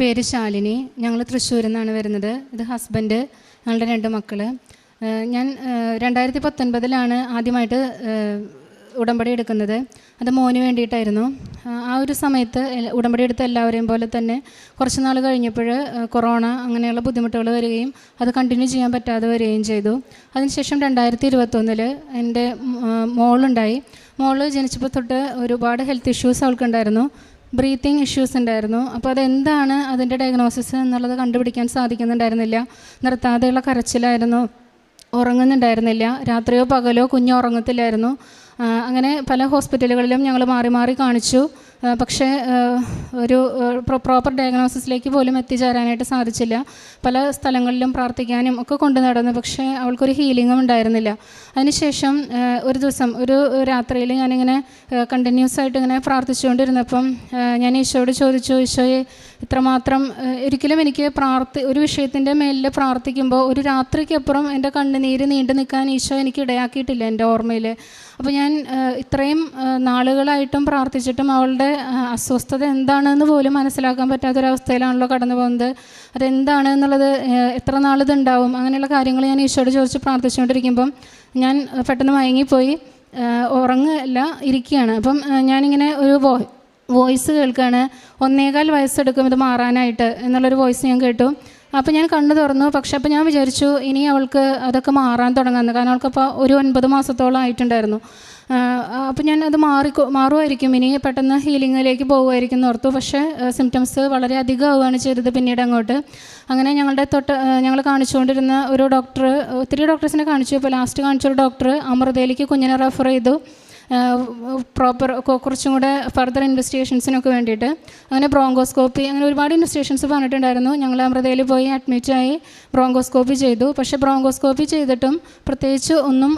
പേര് ശാലിനി. ഞങ്ങൾ തൃശ്ശൂരിൽ നിന്നാണ് വരുന്നത്. ഇത് ഹസ്ബൻഡ് ഞങ്ങളുടെ രണ്ട് മക്കൾ ഞാൻ രണ്ടായിരത്തി പത്തൊൻപതിലാണ് ആദ്യമായിട്ട് ഉടമ്പടി എടുക്കുന്നത്. അത് മോന് വേണ്ടിയിട്ടായിരുന്നു. ആ, ഒരു സമയത്ത് ഉടമ്പടി എടുത്ത എല്ലാവരെയും പോലെ തന്നെ കുറച്ച് നാൾ കഴിഞ്ഞപ്പോൾ കൊറോണ അങ്ങനെയുള്ള ബുദ്ധിമുട്ടുകൾ വരികയും അത് കണ്ടിന്യൂ ചെയ്യാൻ പറ്റാതെ വരികയും ചെയ്തു. അതിനുശേഷം രണ്ടായിരത്തി ഇരുപത്തൊന്നിൽ എന്റെ മോളുണ്ടായി. മോൾ ജനിച്ചപ്പോൾ തൊട്ട് ഒരുപാട് ഹെൽത്ത് ഇഷ്യൂസ് അവൾക്കുണ്ടായിരുന്നു. ബ്രീത്തിങ് ഇഷ്യൂസ് ഉണ്ടായിരുന്നു. അപ്പോൾ അതെന്താണ് അതിന്റെ ഡയഗ്നോസിസ് എന്നുള്ളത് കണ്ടുപിടിക്കാൻ സാധിക്കുന്നുണ്ടായിരുന്നില്ല. നിർത്താതെയുള്ള കരച്ചിലായിരുന്നു. ഉറങ്ങുന്നുണ്ടായിരുന്നില്ല. രാത്രിയോ പകലോ കുഞ്ഞ് ഉറങ്ങത്തില്ലായിരുന്നു അങ്ങനെ പല ഹോസ്പിറ്റലുകളിലും ഞങ്ങൾ മാറി മാറി കാണിച്ചു. പക്ഷേ ഒരു പ്രോപ്പർ ഡയഗ്നോസിസിലേക്ക് പോലും എത്തിച്ചേരാനായിട്ട് സാധിച്ചില്ല. പല സ്ഥലങ്ങളിലും പ്രാർത്ഥിക്കാനും ഒക്കെ കൊണ്ടു നടന്നു പക്ഷേ അവൾക്കൊരു ഹീലിംഗും ഉണ്ടായിരുന്നില്ല. അതിനുശേഷം ഒരു ദിവസം ഒരു രാത്രിയിൽ ഞാനിങ്ങനെ കണ്ടിന്യൂസ് ആയിട്ട് ഇങ്ങനെ പ്രാർത്ഥിച്ചുകൊണ്ടിരുന്നപ്പം ഞാൻ ഈശോയോട് ചോദിച്ചു ഈശോയെ ഇത്രമാത്രം ഒരിക്കലും എനിക്ക് പ്രാർത്ഥി ഒരു വിഷയത്തിന്റെ മേലിൽ പ്രാർത്ഥിക്കുമ്പോൾ ഒരു രാത്രിക്കപ്പുറം എന്റെ കണ്ണുനീര് നീണ്ടു നിൽക്കാൻ ഈശോ എനിക്ക് ഇടയാക്കിയിട്ടില്ല എന്റെ ഓർമ്മയിൽ അപ്പോൾ ഞാൻ ഇത്രയും നാളുകളായിട്ടും പ്രാർത്ഥിച്ചിട്ടും അവളുടെ അസ്വസ്ഥത എന്താണെന്ന് പോലും മനസ്സിലാക്കാൻ പറ്റാത്തൊരവസ്ഥയിലാണല്ലോ കടന്നു പോകുന്നത്. അതെന്താണ് എന്നുള്ളത് എത്ര എത്ര നാളിതുണ്ടാവും? അങ്ങനെയുള്ള കാര്യങ്ങൾ ഞാൻ ഈശോയോട് ചോദിച്ച് പ്രാർത്ഥിച്ചുകൊണ്ടിരിക്കുമ്പം ഞാൻ പെട്ടെന്ന് മയങ്ങിപ്പോയി ഉറങ്ങല്ല ഇരിക്കുകയാണ്. അപ്പം ഞാനിങ്ങനെ ഒരു വോയിസ് കേൾക്കുകയാണ് ഒന്നേകാൽ വയസ്സെടുക്കും ഇത് മാറാനായിട്ട് എന്നുള്ളൊരു വോയിസ് ഞാൻ കേട്ടു. അപ്പോൾ ഞാൻ കണ്ണു തുറന്നു. പക്ഷെ അപ്പോൾ ഞാൻ വിചാരിച്ചു ഇനി അവൾക്ക് അതൊക്കെ മാറാൻ തുടങ്ങുന്നു. കാരണം അവൾക്കപ്പോൾ ഒരു ഒൻപത് മാസത്തോളം ആയിട്ടുണ്ടായിരുന്നു. അപ്പോൾ ഞാൻ അത് മാറി മാറുമായിരിക്കും. ഇനി പെട്ടെന്ന് ഹീലിങ്ങിലേക്ക് പോകുമായിരിക്കും എന്ന് ഓർത്തു. പക്ഷേ സിംറ്റംസ് വളരെ അധികം ആവുകയാണ് ചെയ്തത് പിന്നീട് അങ്ങോട്ട്. അങ്ങനെ ഞങ്ങളുടെ തൊട്ട് ഞങ്ങൾ കാണിച്ചുകൊണ്ടിരുന്ന ഒരു ഡോക്ടർ ഒത്തിരി ഡോക്ടേഴ്സിനെ കാണിച്ചു. ഇപ്പോൾ ലാസ്റ്റ് കാണിച്ചൊരു ഡോക്ടർ അമൃതയിലേക്ക് കുഞ്ഞിനെ റെഫർ ചെയ്തു. പ്രോപ്പർ കുറച്ചും കൂടെ ഫർദർ ഇൻവെസ്റ്റിഗേഷൻസിനൊക്കെ വേണ്ടിയിട്ട്. അങ്ങനെ ബ്രോങ്കോസ്കോപ്പി അങ്ങനെ ഒരുപാട് ഇൻവെസ്റ്റിഗേഷൻസ് പറഞ്ഞിട്ടുണ്ടായിരുന്നു. ഞങ്ങൾ അമൃതയിൽ പോയി അഡ്മിറ്റായി ബ്രോങ്കോസ്കോപ്പി ചെയ്തു. പക്ഷേ ബ്രോങ്കോസ്കോപ്പി ചെയ്തിട്ടും പ്രത്യേകിച്ച് ഒന്നും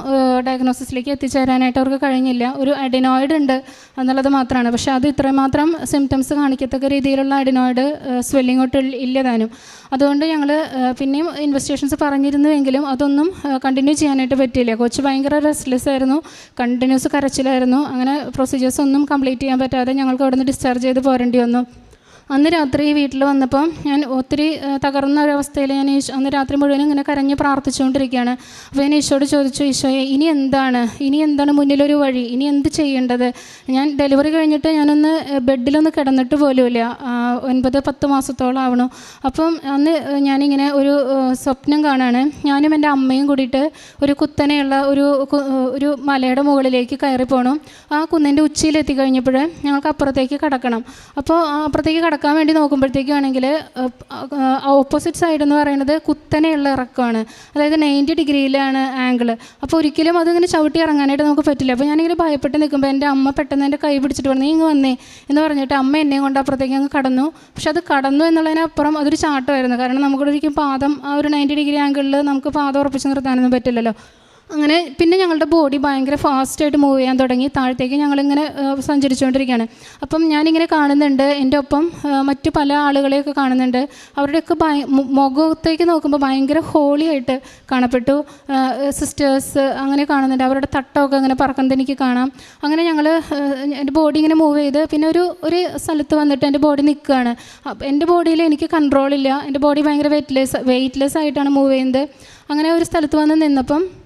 ഡയഗ്നോസിസിലേക്ക് എത്തിച്ചേരാനായിട്ട് അവർക്ക് കഴിഞ്ഞില്ല. ഒരു അഡിനോയിഡ് ഉണ്ട് എന്നുള്ളത് മാത്രമാണ്. പക്ഷേ അത് ഇത്രമാത്രം സിംറ്റംസ് കാണിക്കത്തക്ക രീതിയിലുള്ള അഡിനോയിഡ് സ്വെല്ലിംഗ് ഒട്ടും ഇല്ലതാനും അതുകൊണ്ട് ഞങ്ങൾ പിന്നെയും ഇൻവെസ്റ്റിഗേഷൻസ് പറഞ്ഞിരുന്നുവെങ്കിലും അതൊന്നും കണ്ടിന്യൂ ചെയ്യാനായിട്ട് പറ്റിയില്ല. കൊച്ച് ഭയങ്കര റെസ്റ്റ്ലെസ് ആയിരുന്നു കണ്ടിന്യൂസ് കരച്ചിലായിരുന്നു. അങ്ങനെ പ്രൊസീജിയേഴ്സ് ഒന്നും കംപ്ലീറ്റ് ചെയ്യാൻ പറ്റാതെ ഞങ്ങൾക്ക് അവിടെ നിന്ന് ഡിസ്ചാർജ് ചെയ്ത് പോരേണ്ടി വന്നു. അന്ന് രാത്രി വീട്ടിൽ വന്നപ്പോൾ ഞാൻ ഒത്തിരി തകർന്ന ഒരവസ്ഥയിൽ ഞാൻ ഈശോ അന്ന് രാത്രി മുഴുവനും ഇങ്ങനെ കരഞ്ഞ് പ്രാർത്ഥിച്ചുകൊണ്ടിരിക്കുകയാണ്. അപ്പോൾ ഞാൻ ഈശോയോട് ചോദിച്ചു ഈശോയെ ഇനി എന്താണ്? ഇനി എന്താണ് മുന്നിലൊരു വഴി? ഇനി എന്ത് ചെയ്യേണ്ടത്? ഞാൻ ഡെലിവറി കഴിഞ്ഞിട്ട് ഞാനൊന്ന് ബെഡിലൊന്ന് കിടന്നിട്ട് പോലുമില്ല. ഒൻപത് പത്ത് മാസത്തോളം ആവണു. അപ്പം അന്ന് ഞാനിങ്ങനെ ഒരു സ്വപ്നം കാണാണ്. ഞാനും എന്റെ അമ്മയും കൂടിയിട്ട് ഒരു കുത്തനെയുള്ള ഒരു ഒരു മലയുടെ മുകളിലേക്ക് കയറി പോകണം ആ കുന്നിന്റെ ഉച്ചയിലെത്തി കഴിഞ്ഞപ്പോഴേ ഞങ്ങൾക്ക് അപ്പുറത്തേക്ക് കടക്കണം. അപ്പോൾ അപ്പുറത്തേക്ക് കടക്കാൻ വേണ്ടി നോക്കുമ്പോഴത്തേക്കാണെങ്കിൽ ഓപ്പോസിറ്റ് സൈഡ് എന്ന് പറയുന്നത് കുത്തനെയുള്ള ഇറക്കമാണ്. അതായത് നയന്റി ഡിഗ്രിയിലാണ് ആംഗിൾ അപ്പോൾ ഒരിക്കലും അതിങ്ങനെ ചവിട്ടി ഇറങ്ങാനായിട്ട് നമുക്ക് പറ്റില്ല. അപ്പോൾ ഞാനിങ്ങനെ ഭയപ്പെട്ട് നിൽക്കുമ്പോൾ എന്റെ അമ്മ പെട്ടെന്ന് എന്റെ കൈ പിടിച്ചിട്ട് പറഞ്ഞു നീ ഇങ്ങ് വന്നേ എന്ന് പറഞ്ഞിട്ട് അമ്മ എന്നെയും കൊണ്ട് അപ്പുറത്തേക്ക് അങ്ങ് കടന്നു. പക്ഷെ അത് കടന്നു എന്നുള്ളതിനപ്പുറം അതൊരു ചാട്ടമായിരുന്നു. കാരണം നമുക്കൊരിക്കും പാദം ആ ഒരു നയന്റി ഡിഗ്രി ആംഗിളിൽ നമുക്ക് പാദം ഉറപ്പിച്ച് നിർത്താനൊന്നും പറ്റില്ലല്ലോ. അങ്ങനെ പിന്നെ ഞങ്ങളുടെ ബോഡി ഭയങ്കര ഫാസ്റ്റായിട്ട് മൂവ് ചെയ്യാൻ തുടങ്ങി. താഴത്തേക്ക് ഞങ്ങളിങ്ങനെ സഞ്ചരിച്ചുകൊണ്ടിരിക്കുകയാണ്. അപ്പം ഞാനിങ്ങനെ കാണുന്നുണ്ട്. എന്റെ ഒപ്പം മറ്റു പല ആളുകളെയൊക്കെ കാണുന്നുണ്ട്. അവരുടെയൊക്കെ ഭയ മുഖത്തേക്ക് നോക്കുമ്പോൾ ഭയങ്കര ഹോളി ആയിട്ട് കാണപ്പെട്ടു. സിസ്റ്റേഴ്സ് അങ്ങനെ കാണുന്നുണ്ട്. അവരുടെ തട്ടമൊക്കെ അങ്ങനെ പറക്കുന്നത് എനിക്ക് കാണാം. അങ്ങനെ ഞങ്ങൾ എന്റെ ബോഡി ഇങ്ങനെ മൂവ് ചെയ്ത് പിന്നെ ഒരു ഒരു സ്ഥലത്ത് വന്നിട്ട് എന്റെ ബോഡി നിൽക്കുകയാണ്. എന്റെ ബോഡിയിൽ എനിക്ക് കൺട്രോളില്ല. എന്റെ ബോഡി ഭയങ്കര വെയ്റ്റ്ലെസ് വെയ്റ്റ്ലെസ് ആയിട്ടാണ് മൂവ് ചെയ്യുന്നത്. അങ്ങനെ ഒരു സ്ഥലത്ത് വന്ന് നിന്നപ്പം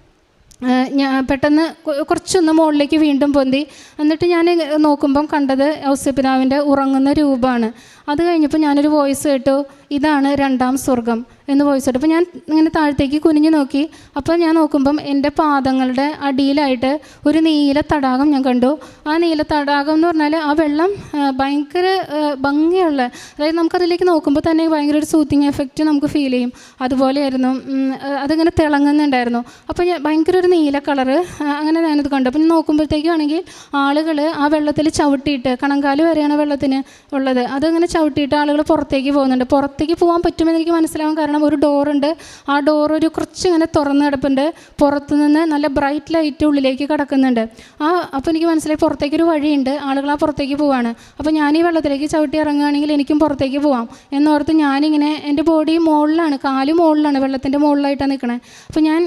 ഞാൻ പെട്ടെന്ന് കുറച്ചൊന്ന് മുകളിലേക്ക് വീണ്ടും പൊന്തി. എന്നിട്ട് ഞാൻ നോക്കുമ്പം കണ്ടത് ഔസ്യപിതാവിന്റെ ഉറങ്ങുന്ന രൂപമാണ്. അത് കഴിഞ്ഞപ്പോൾ ഞാനൊരു വോയിസ് കേട്ടു ഇതാണ് രണ്ടാം സ്വർഗം എന്ന് വോയിസ് കേട്ടു. അപ്പോൾ ഞാൻ ഇങ്ങനെ താഴത്തേക്ക് കുനിഞ്ഞു നോക്കി. അപ്പോൾ ഞാൻ നോക്കുമ്പം എന്റെ പാദങ്ങളുടെ അടിയിലായിട്ട് ഒരു നീല തടാകം ഞാൻ കണ്ടു. ആ നീല തടാകം എന്ന് പറഞ്ഞാൽ ആ വെള്ളം ഭയങ്കര ഭംഗിയുള്ള അതായത് നമുക്കതിലേക്ക് നോക്കുമ്പോൾ തന്നെ ഭയങ്കര ഒരു സൂത്തിങ് എഫക്റ്റ് നമുക്ക് ഫീൽ ചെയ്യും. അതുപോലെയായിരുന്നു അതിങ്ങനെ തിളങ്ങുന്നുണ്ടായിരുന്നു. അപ്പോൾ ഞാൻ ഭയങ്കര ഒരു നീല കളറ് അങ്ങനെ ഞാനത് കണ്ടു. അപ്പം നോക്കുമ്പോഴത്തേക്കാണെങ്കിൽ ആളുകൾ ആ വെള്ളത്തിൽ ചവിട്ടിയിട്ട് കണങ്കാൽ വരെയാണ് വെള്ളത്തിന് ഉള്ളത്. അതങ്ങനെ ചവിട്ടിയിട്ട് ആളുകൾ പുറത്തേക്ക് പോകുന്നുണ്ട്. പുറത്തേക്ക് പോകാൻ പറ്റുമെന്ന് എനിക്ക് മനസ്സിലാവും. കാരണം ഒരു ഡോറുണ്ട് ആ ഡോർ ഒരു കുറച്ച് ഇങ്ങനെ തുറന്ന് കിടപ്പുണ്ട്. പുറത്തുനിന്ന് നല്ല ബ്രൈറ്റ് ലൈറ്റ് ഉള്ളിലേക്ക് കിടക്കുന്നുണ്ട്. ആ അപ്പോൾ എനിക്ക് മനസ്സിലായി പുറത്തേക്ക് ഒരു വഴിയുണ്ട്. ആളുകൾ ആ പുറത്തേക്ക് പോവാണ്. അപ്പോൾ ഞാൻ ഈ വെള്ളത്തിലേക്ക് ചവിട്ടി ഇറങ്ങുകയാണെങ്കിൽ എനിക്കും പുറത്തേക്ക് പോവാം എന്നോർത്ത് ഞാനിങ്ങനെ എന്റെ ബോഡി മുകളിലാണ് കാൽ മുകളിലാണ് വെള്ളത്തിന്റെ മുകളിലായിട്ടാണ് നിൽക്കണേ. അപ്പോൾ ഞാൻ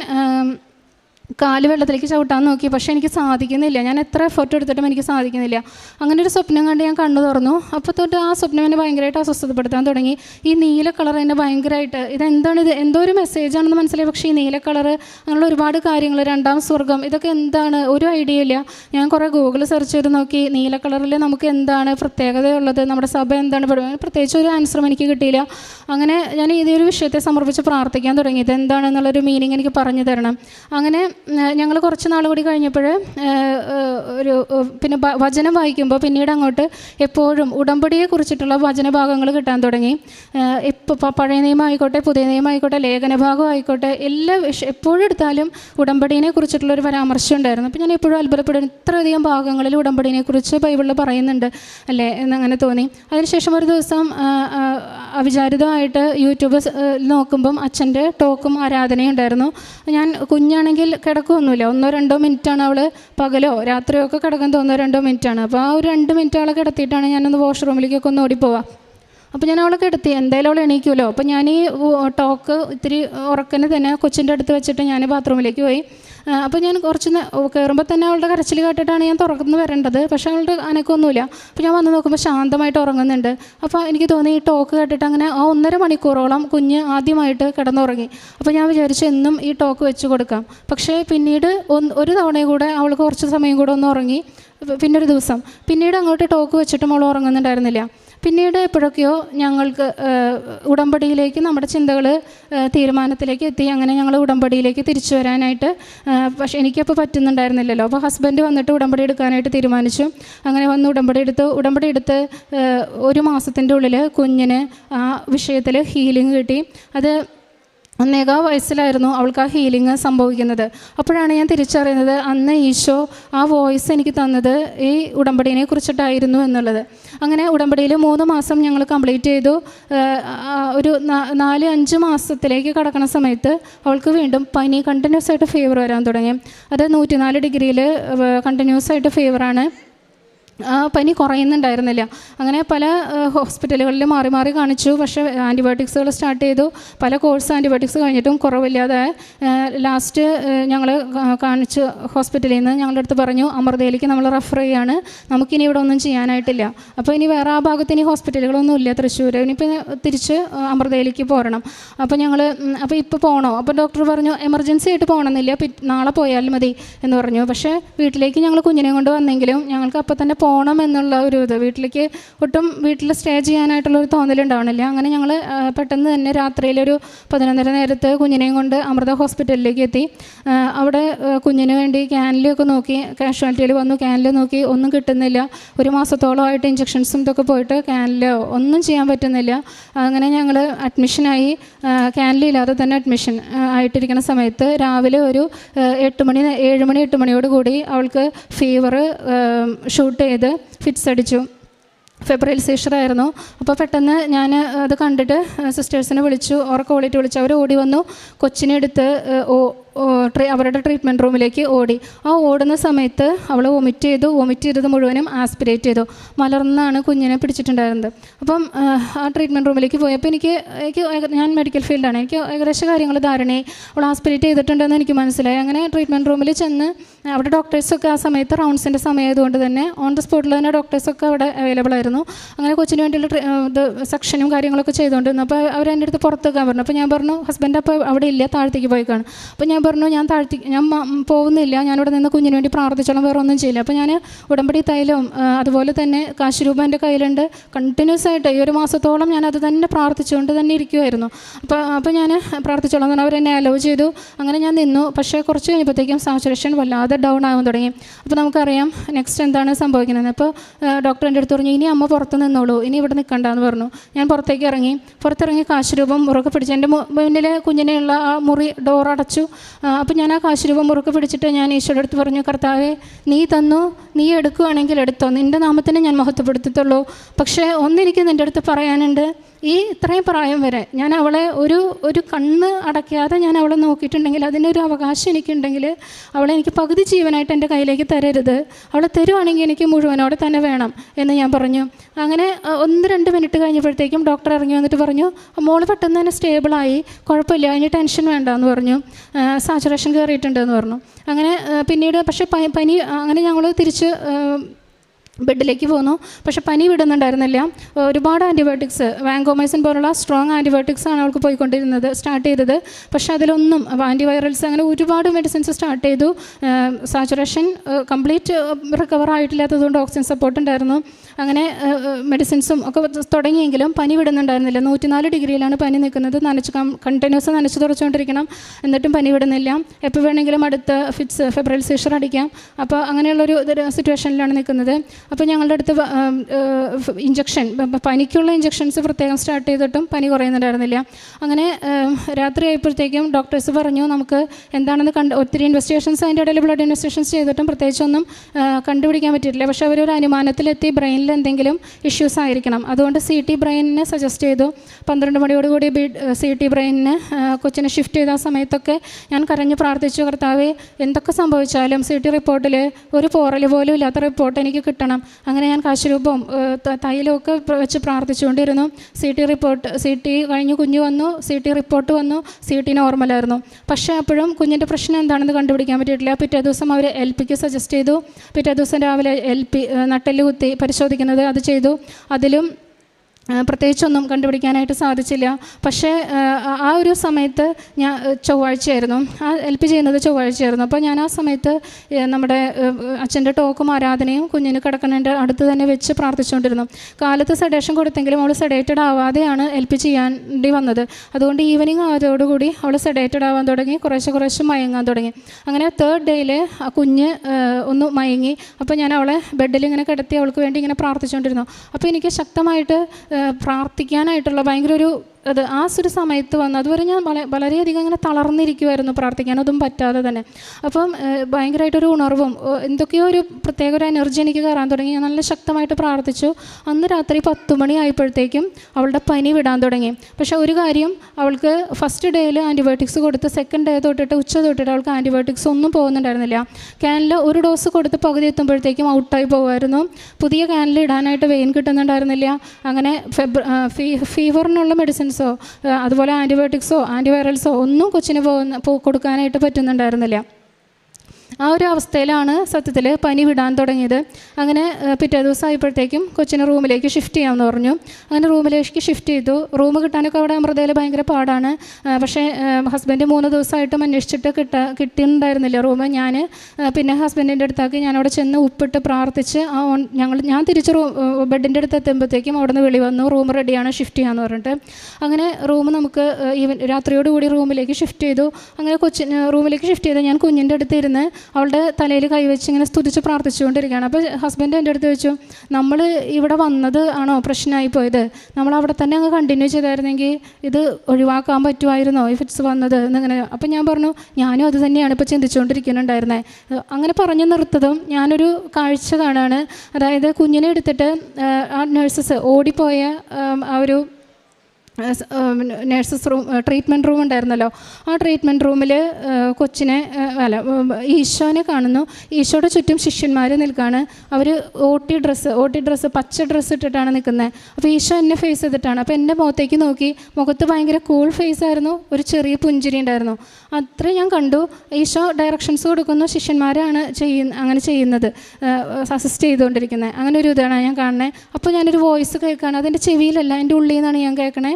കാൽ വെള്ളത്തിലേക്ക് ചവിട്ടാൻ നോക്കി. പക്ഷേ എനിക്ക് സാധിക്കുന്നില്ല. ഞാൻ എത്ര എഫേർട്ട് എടുത്തിട്ടും എനിക്ക് സാധിക്കുന്നില്ല. അങ്ങനെ ഒരു സ്വപ്നം കണ്ട് ഞാൻ കണ്ണു തുറന്നു. അപ്പോൾ തൊട്ട് ആ സ്വപ്നം എന്നെ ഭയങ്കരമായിട്ട് അസ്വസ്ഥപ്പെടുത്താൻ തുടങ്ങി. ഈ നീല കളർ എന്നെ ഭയങ്കരമായിട്ട് ഇതെന്താണ് ഇത്? എന്തോ ഒരു മെസ്സേജ് ആണെന്ന് മനസ്സിലായി. പക്ഷേ ഈ നീല കളർ അങ്ങനെയുള്ള ഒരുപാട് കാര്യങ്ങൾ രണ്ടാം സ്വർഗം ഇതൊക്കെ എന്താണ്? ഒരു ഐഡിയ ഇല്ല. ഞാൻ കുറേ ഗൂഗിൾ സെർച്ച് ചെയ്ത് നോക്കി. നീല കളറിൽ നമുക്ക് എന്താണ് പ്രത്യേകതയുള്ളത് നമ്മുടെ സഭ എന്താണ്? പറയുന്നത് പ്രത്യേകിച്ച് ഒരു ആൻസറും എനിക്ക് കിട്ടിയില്ല. അങ്ങനെ ഞാൻ ഇതേ ഒരു വിഷയത്തെ സമർപ്പിച്ച് പ്രാർത്ഥിക്കാൻ തുടങ്ങി. ഇത് എന്താണെന്നുള്ളൊരു മീനിങ് എനിക്ക് പറഞ്ഞു തരണം. അങ്ങനെ ഞങ്ങൾ കുറച്ച് നാൾ കൂടി കഴിഞ്ഞപ്പോൾ ഒരു പിന്നെ വചനം വായിക്കുമ്പോൾ പിന്നീട് അങ്ങോട്ട് എപ്പോഴും ഉടമ്പടിയെ കുറിച്ചിട്ടുള്ള വചനഭാഗങ്ങൾ കിട്ടാൻ തുടങ്ങി. ഇപ്പോൾ പഴയ നിയമം ആയിക്കോട്ടെ പുതിയ നിയമം ആയിക്കോട്ടെ ലേഖന ഭാഗം ആയിക്കോട്ടെ എല്ലാ എപ്പോഴും എടുത്താലും ഉടമ്പടീനെ കുറിച്ചിട്ടുള്ള ഒരു പരാമർശം ഉണ്ടായിരുന്നു. അപ്പോൾ ഞാൻ എപ്പോഴും അത്ഭുതപ്പെടുന്നു ഇത്രയധികം ഭാഗങ്ങളിൽ ഉടമ്പടിയെ കുറിച്ച് ബൈബിളിൽ പറയുന്നുണ്ട് അല്ലേ എന്നങ്ങനെ തോന്നി. അതിനുശേഷം ഒരു ദിവസം അവിചാരിതമായിട്ട് യൂട്യൂബ് നോക്കുമ്പം അച്ഛന്റെ ടോക്കും ആരാധനയും ഉണ്ടായിരുന്നു. ഞാൻ കുഞ്ഞാണെങ്കിൽ കിടക്കുകയൊന്നുമില്ല ഒന്നോ രണ്ടോ മിനിറ്റാണ് അവൾ പകലോ രാത്രിയോ ഒക്കെ കിടക്കാൻ തോന്നോ രണ്ടോ മിനിറ്റാണ്. അപ്പോൾ ആ ഒരു രണ്ട് മിനിറ്റ് അവളെ കിടത്തിയിട്ടാണ് ഞാനൊന്ന് വാഷ്റൂമിലേക്കൊക്കെ ഒന്ന് ഓടിപ്പോവാം. അപ്പോൾ ഞാൻ അവളെ കിടത്തി. എന്തായാലും അവൾ എണീക്കുമല്ലോ അപ്പോൾ ഞാൻ ഈ ടോക്ക് ഇത്തിരി ഉറക്കന് തന്നെ കൊച്ചിന്റെ അടുത്ത് വെച്ചിട്ട് ഞാൻ ബാത്റൂമിലേക്ക് പോയി. അപ്പോൾ ഞാൻ കുറച്ച് കയറുമ്പോൾ തന്നെ അവളുടെ കരച്ചിൽ കേട്ടിട്ടാണ് ഞാൻ തുറന്ന് വരേണ്ടത്. പക്ഷേ അവളുടെ അനക്കൊന്നുമില്ല അപ്പോൾ ഞാൻ വന്ന് നോക്കുമ്പോൾ ശാന്തമായിട്ട് ഉറങ്ങുന്നുണ്ട്. അപ്പോൾ എനിക്ക് തോന്നി ഈ ടോക്ക് കേട്ടിട്ട് അങ്ങനെ ആ ഒന്നര മണിക്കൂറോളം കുഞ്ഞ് ആദ്യമായിട്ട് കിടന്നുറങ്ങി. അപ്പോൾ ഞാൻ വിചാരിച്ചു എന്നും ഈ ടോക്ക് വെച്ച് കൊടുക്കാം. പക്ഷേ പിന്നീട് ഒരു തവണയും കൂടെ അവൾ കുറച്ച് സമയം കൂടെ ഒന്ന് ഉറങ്ങി. പിന്നൊരു ദിവസം. പിന്നീട് അങ്ങോട്ട് ടോക്ക് വെച്ചിട്ടും അവൾ ഉറങ്ങുന്നുണ്ടായിരുന്നില്ല. പിന്നീട് എപ്പോഴൊക്കെയോ ഞങ്ങൾക്ക് ഉടമ്പടിയിലേക്ക് നമ്മുടെ ചിന്തകൾ തീരുമാനത്തിലേക്ക് എത്തി. അങ്ങനെ ഞങ്ങൾ ഉടമ്പടിയിലേക്ക് തിരിച്ചു വരാനായിട്ട് പക്ഷേ എനിക്കപ്പോൾ പറ്റുന്നുണ്ടായിരുന്നില്ലല്ലോ. അപ്പോൾ ഹസ്ബൻഡ് വന്നിട്ട് ഉടമ്പടി എടുക്കാനായിട്ട് തീരുമാനിച്ചു. അങ്ങനെ വന്ന് ഉടമ്പടി എടുത്ത് ഉടമ്പടി എടുത്ത് ഒരു മാസത്തിന്റെ ഉള്ളിൽ കുഞ്ഞിന് ആ വിഷയത്തിൽ ഹീലിംഗ് കിട്ടി. അത് ഒന്നേകാ വയസ്സിലായിരുന്നു അവൾക്ക് ആ ഹീലിംഗ് സംഭവിക്കുന്നത്. അപ്പോഴാണ് ഞാൻ തിരിച്ചറിയുന്നത് അന്ന് ഈശോ ആ വോയിസ് എനിക്ക് തന്നത് ഈ ഉടമ്പടിനെ കുറിച്ചിട്ടായിരുന്നു എന്നുള്ളത്. അങ്ങനെ ഉടമ്പടിയിൽ മൂന്ന് മാസം ഞങ്ങൾ കംപ്ലീറ്റ് ചെയ്തു. ഒരു നാല് അഞ്ച് മാസത്തിലേക്ക് കടക്കുന്ന സമയത്ത് അവൾക്ക് വീണ്ടും പനി കണ്ടിന്യൂസ് ആയിട്ട് ഫീവർ വരാൻ തുടങ്ങി. അത് നൂറ്റിനാല് ഡിഗ്രിയിൽ കണ്ടിന്യൂസ് ആയിട്ട് ഫീവറാണ് ആ പനി കുറയുന്നുണ്ടായിരുന്നില്ല. അങ്ങനെ പല ഹോസ്പിറ്റലുകളിൽ മാറി മാറി കാണിച്ചു. പക്ഷേ ആന്റിബയോട്ടിക്സുകൾ സ്റ്റാർട്ട് ചെയ്തു. പല കോഴ്സ് ആന്റിബയോട്ടിക്സ് കഴിഞ്ഞിട്ടും കുറവില്ലാതെ ലാസ്റ്റ് ഞങ്ങൾ കാണിച്ച് ഹോസ്പിറ്റലിൽ നിന്ന്. ഞങ്ങളുടെ അടുത്ത് പറഞ്ഞു അമൃതയിലേക്ക് നമ്മൾ റെഫർ ചെയ്യാണ്. നമുക്കിനി ഇവിടെ ഒന്നും ചെയ്യാനായിട്ടില്ല. അപ്പോൾ ഇനി വേറെ ആ ഭാഗത്ത് ഇനി ഹോസ്പിറ്റലുകളൊന്നും ഇല്ല തൃശ്ശൂർ ഇനിയിപ്പോൾ തിരിച്ച് അമൃതയിലേക്ക് പോരണം. അപ്പോൾ ഞങ്ങൾ അപ്പോൾ ഇപ്പോൾ പോകണോ അപ്പോൾ ഡോക്ടർ പറഞ്ഞു എമർജൻസി ആയിട്ട് പോകണമെന്നില്ല. നാളെ പോയാൽ മതി എന്ന് പറഞ്ഞു. പക്ഷേ വീട്ടിലേക്ക് ഞങ്ങൾ കുഞ്ഞിനെ കൊണ്ട് വന്നെങ്കിലും ഞങ്ങൾക്ക് അപ്പോൾ തന്നെ പോകണം എന്നുള്ള ഒരു ഇത്. വീട്ടിലേക്ക് ഒട്ടും വീട്ടിൽ സ്റ്റേ ചെയ്യാനായിട്ടുള്ള ഒരു തോന്നലുണ്ടാവണില്ല അങ്ങനെ ഞങ്ങൾ പെട്ടെന്ന് തന്നെ രാത്രിയിലൊരു പതിനൊന്നര നേരത്ത് കുഞ്ഞിനെയും കൊണ്ട് അമൃത ഹോസ്പിറ്റലിലേക്ക് എത്തി. അവിടെ കുഞ്ഞിന് വേണ്ടി ക്യാനിലൊക്കെ നോക്കി കാഷ്വാലിറ്റിയിൽ വന്നു. ക്യാനിൽ നോക്കി ഒന്നും കിട്ടുന്നില്ല. ഒരു മാസത്തോളമായിട്ട് ഇഞ്ചക്ഷൻസും ഇതൊക്കെ പോയിട്ട് ക്യാനിലോ ഒന്നും ചെയ്യാൻ പറ്റുന്നില്ല. അങ്ങനെ ഞങ്ങൾ അഡ്മിഷനായി ക്യാനിലില്ലാതെ തന്നെ അഡ്മിഷൻ ആയിട്ടിരിക്കുന്ന സമയത്ത് രാവിലെ ഒരു എട്ട് മണി ഏഴ് മണി എട്ട് മണിയോട് കൂടി അവൾക്ക് ഫീവർ ഷൂട്ട് ചെയ്ത് ഫിറ്റ്സ് അടിച്ചു. ഫെബ്രുവരി സീഷറായിരുന്നു അപ്പോൾ പെട്ടെന്ന് ഞാൻ അത് കണ്ടിട്ട് സിസ്റ്റേഴ്സിനെ വിളിച്ചു. ഓർക്ക് ഓടിയിട്ട് വിളിച്ചു. അവർ ഓടി വന്നു. കൊച്ചിനെ എടുത്ത് അവരുടെ ട്രീറ്റ്മെന്റ് റൂമിലേക്ക് ഓടി. ആ ഓടുന്ന സമയത്ത് അവൾ വൊമിറ്റ് ചെയ്തു വൊമിറ്റ് ചെയ്തത് മുഴുവനും ആസ്പിരേറ്റ് ചെയ്തു. മലർന്നാണ് കുഞ്ഞിനെ പിടിച്ചിട്ടുണ്ടായിരുന്നത്. അപ്പം ആ ട്രീറ്റ്മെന്റ് റൂമിലേക്ക് പോയപ്പോൾ എനിക്ക് എനിക്ക് ഞാൻ മെഡിക്കൽ ഫീൽഡാണ് എനിക്ക് ഏകദേശം കാര്യങ്ങൾ ധാരണയായി. അവൾ ആസ്പിരേറ്റ് ചെയ്തിട്ടുണ്ടെന്ന് എനിക്ക് മനസ്സിലായി. അങ്ങനെ ട്രീറ്റ്മെന്റ് റൂമിൽ ചെന്ന് അവിടെ ഡോക്ടേഴ്സൊക്കെ ആ സമയത്ത് റൗണ്ട്സിന്റെ സമയമായതുകൊണ്ട് തന്നെ ഓൺ ദ സ്പോട്ടിൽ തന്നെ ഡോക്ടേഴ്സൊക്കെ അവിടെ അവൈലബിൾ ആയിരുന്നു. അങ്ങനെ കൊച്ചിന് വേണ്ടിയുള്ള ഇത് സെക്ഷനും കാര്യങ്ങളൊക്കെ ചെയ്തുകൊണ്ടിരുന്നു അപ്പോൾ അവർ എന്റെ അടുത്ത് പുറത്തേക്കാൻ പറഞ്ഞു. അപ്പോൾ ഞാൻ പറഞ്ഞു ഹസ്ബൻഡ് അപ്പോൾ അവിടെ ഇല്ല താഴത്തേക്ക് പോയിക്കാണ്. അപ്പോൾ ഞാൻ പറഞ്ഞു ഞാൻ താഴ്ത്തി ഞാൻ പോകുന്നില്ല. ഞാനിവിടെ നിന്ന് കുഞ്ഞിന് വേണ്ടി പ്രാർത്ഥിച്ചോളാം വേറെ ഒന്നും ചെയ്യില്ല. അപ്പോൾ ഞാൻ ഉടമ്പടി തൈലവും അതുപോലെ തന്നെ കാശുരൂപ എന്റെ കയ്യിലുണ്ട്. കണ്ടിന്യൂസ് ആയിട്ട് ഈ ഒരു മാസത്തോളം ഞാൻ അത് തന്നെ പ്രാർത്ഥിച്ചുകൊണ്ട് തന്നെ ഇരിക്കുമായിരുന്നു അപ്പോൾ അപ്പോൾ ഞാൻ പ്രാർത്ഥിച്ചോളാം എന്ന് അവരെന്നെ അലോ ചെയ്തു. അങ്ങനെ ഞാൻ നിന്നു. പക്ഷേ കുറച്ച് കഴിഞ്ഞപ്പോഴത്തേക്കും സാച്ചുറേഷൻ വല്ലാതെ ഡൗൺ ആകാൻ തുടങ്ങി. അപ്പോൾ നമുക്കറിയാം നെക്സ്റ്റ് എന്താണ് സംഭവിക്കുന്നത് അപ്പോൾ ഡോക്ടർ എന്റെ അടുത്ത് പറഞ്ഞു ഇനി അമ്മ പുറത്ത് നിന്നോളൂ. ഇനി ഇവിടെ നിൽക്കണ്ടെന്ന് പറഞ്ഞു. ഞാൻ പുറത്തേക്ക് ഇറങ്ങി. പുറത്തിറങ്ങി കാശുരൂപം മുറുകെ പിടിച്ചു എന്റെ മുന്നിലെ കുഞ്ഞിനെയുള്ള ആ മുറി ഡോർ അടച്ചു. അപ്പോൾ ഞാൻ ആ കാശ് രൂപം മുറുക്കെ പിടിച്ചിട്ട് ഞാൻ ഈശോയുടെ അടുത്ത് പറഞ്ഞു കർത്താവേ നീ തന്നു നീ എടുക്കുകയാണെങ്കിൽ എടുത്തോ. നിന്റെ നാമത്തിനെ ഞാൻ മഹത്വപ്പെടുത്തത്തുള്ളൂ. പക്ഷേ ഒന്നെനിക്ക് നിന്റെ അടുത്ത് പറയാനുണ്ട്. ഈ ഇത്രയും പ്രായം വരെ ഞാൻ അവളെ ഒരു ഒരു കണ്ണ് അടയ്ക്കാതെ ഞാൻ അവളെ നോക്കിയിട്ടുണ്ടെങ്കിൽ അതിനൊരു അവകാശം എനിക്കുണ്ടെങ്കിൽ അവളെ എനിക്ക് പകുതി ജീവനായിട്ട് എന്റെ കയ്യിലേക്ക് തരരുത്. അവളെ തരുവാണെങ്കിൽ എനിക്ക് മുഴുവനോടെ തന്നെ വേണം എന്ന് ഞാൻ പറഞ്ഞു. അങ്ങനെ ഒന്ന് രണ്ട് മിനിറ്റ് കഴിഞ്ഞപ്പോഴത്തേക്കും ഡോക്ടർ ഇറങ്ങി വന്നിട്ട് പറഞ്ഞു മോൾ പെട്ടെന്ന് തന്നെ സ്റ്റേബിളായി കുഴപ്പമില്ല. അതിന് ടെൻഷൻ വേണ്ട എന്ന് പറഞ്ഞു സാച്ചുറേഷൻ കയറിയിട്ടുണ്ടെന്ന് പറഞ്ഞു. അങ്ങനെ പിന്നീട് പക്ഷേ പനി അങ്ങനെ ഞങ്ങൾ തിരിച്ച് ബെഡിലേക്ക് പോന്നു. പക്ഷെ പനി വിടുന്നുണ്ടായിരുന്നില്ല. ഒരുപാട് ആന്റിബയോട്ടിക്സ് വാങ്കോമൈസിൻ പോലുള്ള സ്ട്രോങ് ആന്റിബയോട്ടിക്സ് ആണ് അവൾക്ക് പോയിക്കൊണ്ടിരുന്നത് സ്റ്റാർട്ട് ചെയ്തത്. പക്ഷെ അതിലൊന്നും ആന്റിവൈറൽസ് അങ്ങനെ ഒരുപാട് മെഡിസിൻസ് സ്റ്റാർട്ട് ചെയ്തു. സാച്ചുറേഷൻ കംപ്ലീറ്റ് റിക്കവർ ആയിട്ടില്ലാത്തതുകൊണ്ട് ഓക്സിജൻ സപ്പോർട്ട് ഉണ്ടായിരുന്നു. അങ്ങനെ മെഡിസിൻസും ഒക്കെ തുടങ്ങിയെങ്കിലും പനി വിടുന്നുണ്ടായിരുന്നില്ല. നൂറ്റിനാല് ഡിഗ്രിയിലാണ് പനി നിൽക്കുന്നത്. നനച്ച് കണ്ടിന്യൂസ് നനച്ച് തുറച്ചുകൊണ്ടിരിക്കണം എന്നിട്ടും പനി വിടുന്നില്ല. എപ്പോൾ വേണമെങ്കിലും അടുത്ത ഫിറ്റ്സ് ഫെബ്രൽ സീഷർ അടിക്കാം. അപ്പോൾ അങ്ങനെയുള്ളൊരു സിറ്റുവേഷനിലാണ് നിൽക്കുന്നത്. അപ്പോൾ ഞങ്ങളുടെ അടുത്ത് ഇഞ്ചക്ഷൻ പനിക്കുള്ള ഇഞ്ചക്ഷൻസ് പ്രത്യേകം സ്റ്റാർട്ട് ചെയ്തിട്ടും പനി കുറയുന്നുണ്ടായിരുന്നില്ല. അങ്ങനെ രാത്രി ആയപ്പോഴത്തേക്കും ഡോക്ടേഴ്സ് പറഞ്ഞു നമുക്ക് എന്താണെന്ന് കണ്ട് ഒത്തിരി ഇൻവെസ്റ്റിഗേഷൻസ് അതിന്റെ ഇടയിൽ ബ്ലഡ് ഇൻവെസ്റ്റിഗേഷൻസ് ചെയ്തിട്ടും പ്രത്യേകിച്ചൊന്നും കണ്ടുപിടിക്കാൻ പറ്റിയിട്ടില്ല. പക്ഷേ അവരൊരു അനുമാനത്തിലെത്തി ബ്രെയിനിൽ എന്തെങ്കിലും ഇഷ്യൂസ് ആയിരിക്കണം. അതുകൊണ്ട് സി ടി ബ്രെയിനിനെ സജസ്റ്റ് ചെയ്തു. പന്ത്രണ്ട് മണിയോടുകൂടി ബി സി ടി ബ്രെയിനിന് കൊച്ചിനെ ഷിഫ്റ്റ് ചെയ്ത സമയത്തൊക്കെ ഞാൻ കരഞ്ഞ് പ്രാർത്ഥിച്ചു കർത്താവെ എന്തൊക്കെ സംഭവിച്ചാലും സി ടി റിപ്പോർട്ടിൽ ഒരു പോറൽ പോലും ഇല്ലാത്ത റിപ്പോർട്ട് എനിക്ക് കിട്ടണം. അങ്ങനെ ഞാൻ കാശുരൂപവും തൈലവും ഒക്കെ വെച്ച് പ്രാർത്ഥിച്ചുകൊണ്ടിരുന്നു. C T report C T കഴിഞ്ഞ് കുഞ്ഞ് വന്നു സി ടി റിപ്പോർട്ട് വന്നു സി ടി നോർമലായിരുന്നു പക്ഷേ അപ്പോഴും കുഞ്ഞിന്റെ പ്രശ്നം എന്താണെന്ന് കണ്ടുപിടിക്കാൻ പറ്റിയിട്ടില്ല. പിറ്റേ ദിവസം അവർ എൽ പിക്ക് സജസ്റ്റ് ചെയ്തു. പിറ്റേ ദിവസം രാവിലെ എൽ പി നട്ടെല്ല് കുത്തി പരിശോധിക്കുന്നത് അത് ചെയ്തു. അതിലും പ്രത്യേകിച്ചൊന്നും കണ്ടുപിടിക്കാനായിട്ട് സാധിച്ചില്ല. പക്ഷേ ആ, ഒരു സമയത്ത് ഞാൻ ചൊവ്വാഴ്ചയായിരുന്നു. ആ എൽ പി ചെയ്യുന്നത് ചൊവ്വാഴ്ചയായിരുന്നു. അപ്പോൾ ഞാൻ ആ സമയത്ത് നമ്മുടെ അച്ഛന്റെ ടോക്കും ആരാധനയും കുഞ്ഞിന് കിടക്കുന്നതിന്റെ അടുത്ത് തന്നെ വെച്ച് പ്രാർത്ഥിച്ചുകൊണ്ടിരുന്നു. കാലത്ത് സെഡേഷൻ കൊടുത്തെങ്കിലും അവൾ സെഡേറ്റഡ് ആവാതെയാണ് എൽ പി ചെയ്യാണ്ടി വന്നത്. അതുകൊണ്ട് ഈവനിങ് ആയതോടുകൂടി അവൾ സെഡേറ്റഡ് ആവാൻ തുടങ്ങി കുറേശ്ശെ കുറേശ്ശെ മയങ്ങാൻ തുടങ്ങി. അങ്ങനെ തേർഡ് ഡേയിൽ ആ കുഞ്ഞ് ഒന്ന് മയങ്ങി. അപ്പോൾ ഞാൻ അവളെ ബെഡിൽ ഇങ്ങനെ കിടത്തി അവൾക്ക് വേണ്ടി ഇങ്ങനെ പ്രാർത്ഥിച്ചുകൊണ്ടിരുന്നു. അപ്പോൾ എനിക്ക് ശക്തമായിട്ട് പ്രാർത്ഥിക്കാനായിട്ടുള്ള ഭയങ്കര ഒരു അത് ആ ഒരു സമയത്ത് വന്നു അതുവരെ ഞാൻ വളരെ വളരെയധികം ഇങ്ങനെ തളർന്നിരിക്കുമായിരുന്നു പ്രാർത്ഥിക്കാനൊന്നും പറ്റാതെ തന്നെ. അപ്പം ഭയങ്കരമായിട്ടൊരു ഉണർവും എന്തൊക്കെയോ ഒരു പ്രത്യേക ഒരു എനർജി എനിക്ക് കയറാൻ തുടങ്ങി. ഞാൻ നല്ല ശക്തമായിട്ട് പ്രാർത്ഥിച്ചു. അന്ന് രാത്രി പത്ത് മണി ആയപ്പോഴത്തേക്കും അവളുടെ പനി വിടാൻ തുടങ്ങി. പക്ഷേ ഒരു കാര്യം അവൾക്ക് ഫസ്റ്റ് ഡേയിൽ ആന്റിബയോട്ടിക്സ് കൊടുത്ത് സെക്കൻഡ് ഡേ തൊട്ടിട്ട് ഉച്ച തൊട്ടിട്ട് അവൾക്ക് ആന്റിബയോട്ടിക്സ് ഒന്നും പോകുന്നുണ്ടായിരുന്നില്ല. ക്യാനിൽ ഒരു ഡോസ് കൊടുത്ത് പകുതി എത്തുമ്പോഴത്തേക്കും ഔട്ടായി പോകുമായിരുന്നു പുതിയ ക്യാനിൽ ഇടാനായിട്ട് വെയിൻ കിട്ടുന്നുണ്ടായിരുന്നില്ല. അങ്ങനെ ഫെബ്ര ഫീവറിനുള്ള മെഡിസിൻസോ അതുപോലെ ആന്റിബയോട്ടിക്സോ ആന്റിവൈറൽസോ ഒന്നും കൊച്ചിന് പോകുന്ന കൊടുക്കാനായിട്ട് പറ്റുന്നുണ്ടായിരുന്നില്ല. ആ ഒരു അവസ്ഥയിലാണ് സത്യത്തിൽ പനി വിടാൻ തുടങ്ങിയത്. അങ്ങനെ പിറ്റേ ദിവസം ആയപ്പോഴത്തേക്കും കൊച്ചിനെ റൂമിലേക്ക് ഷിഫ്റ്റ് ചെയ്യാമെന്ന് പറഞ്ഞു. അങ്ങനെ റൂമിലേക്ക് ഷിഫ്റ്റ് ചെയ്തു. റൂം കിട്ടാനൊക്കെ അവിടെ അമൃതയിൽ ഭയങ്കര പാടാണ്. പക്ഷേ ഹസ്ബൻഡ് മൂന്ന് ദിവസമായിട്ടും അന്വേഷിച്ചിട്ട് കിട്ട കിട്ടിയിട്ടുണ്ടായിരുന്നില്ല റൂം ഞാൻ പിന്നെ ഹസ്ബൻഡിന്റെ അടുത്താക്കി ഞാൻ അവിടെ ചെന്ന് ഉപ്പിട്ട് പ്രാർത്ഥിച്ച് ആ ഞങ്ങൾ ഞാൻ തിരിച്ച് റൂ ബെഡിന്റെ അടുത്ത് എത്തുമ്പോഴത്തേക്കും അവിടെ നിന്ന് വിളി വന്നു. റൂം റെഡിയാണ് ഷിഫ്റ്റ് ചെയ്യാമെന്ന് പറഞ്ഞിട്ട്. അങ്ങനെ റൂം നമുക്ക് ഈവൻ രാത്രിയോടുകൂടി റൂമിലേക്ക് ഷിഫ്റ്റ് ചെയ്തു. അങ്ങനെ കൊച്ചിന് റൂമിലേക്ക് ഷിഫ്റ്റ് ചെയ്ത് ഞാൻ കുഞ്ഞിന്റെ അടുത്ത് ഇരുന്ന് അവളുടെ തലയിൽ കൈവച്ച് ഇങ്ങനെ സ്തുതിച്ച് പ്രാർത്ഥിച്ചുകൊണ്ടിരിക്കുകയാണ്. അപ്പോൾ ഹസ്ബൻഡ് എന്റെ അടുത്ത് ചോദിച്ചു നമ്മൾ ഇവിടെ വന്നത് ആണോ? പ്രശ്നമായി പോയത്? നമ്മൾ അവിടെ തന്നെ അങ്ങ് കണ്ടിന്യൂ ചെയ്തായിരുന്നെങ്കിൽ ഇത് ഒഴിവാക്കാൻ പറ്റുമായിരുന്നോ? ഈ ഫിറ്റ്സ് വന്നത് എന്നിങ്ങനെ. അപ്പം ഞാൻ പറഞ്ഞു ഞാനും അത് തന്നെയാണ് ഇപ്പോൾ ചിന്തിച്ചുകൊണ്ടിരിക്കുന്നുണ്ടായിരുന്നത് അങ്ങനെ പറഞ്ഞു നിർത്തതും ഞാനൊരു കാഴ്ച കാണാണ്. അതായത് കുഞ്ഞിനെ എടുത്തിട്ട് ആ, നഴ്സസ് ഓടിപ്പോയ ആ ഒരു നേഴ്സസ് റൂം ട്രീറ്റ്മെന്റ് റൂം ഉണ്ടായിരുന്നല്ലോ. ആ ട്രീറ്റ്മെന്റ് റൂമിൽ കൊച്ചിനെ അല്ല ഈശോനെ കാണുന്നു. ഈശോയുടെ ചുറ്റും ശിഷ്യന്മാർ നിൽക്കുകയാണ് അവർ ഓട്ടി ഡ്രസ്സ് ഓട്ടി ഡ്രസ്സ് പച്ച ഡ്രസ്സ് ഇട്ടിട്ടാണ് നിൽക്കുന്നത് അപ്പോൾ ഈശോ എന്നെ ഫേസ് ചെയ്തിട്ടാണ്. അപ്പോൾ എന്റെ മുഖത്തേക്ക് നോക്കി മുഖത്ത് ഭയങ്കര കൂൾ ഫേസ് ആയിരുന്നു. ഒരു ചെറിയ പുഞ്ചിരി ഉണ്ടായിരുന്നു. അത്ര ഞാൻ കണ്ടു. ഈശോ ഡയറക്ഷൻസ് കൊടുക്കുന്നു ശിഷ്യന്മാരാണ് ചെയ്യുന്ന അങ്ങനെ ചെയ്യുന്നത്. അസിസ്റ്റ് ചെയ്തുകൊണ്ടിരിക്കുന്നത് അങ്ങനെ ഒരു ഇതാണ് ഞാൻ കാണുന്നത് അപ്പോൾ ഞാനൊരു വോയിസ് കേൾക്കുകയാണ് അതെന്റെ ചെവിയിലല്ല എന്റെ ഉള്ളിൽ നിന്നാണ് ഞാൻ കേൾക്കണേ.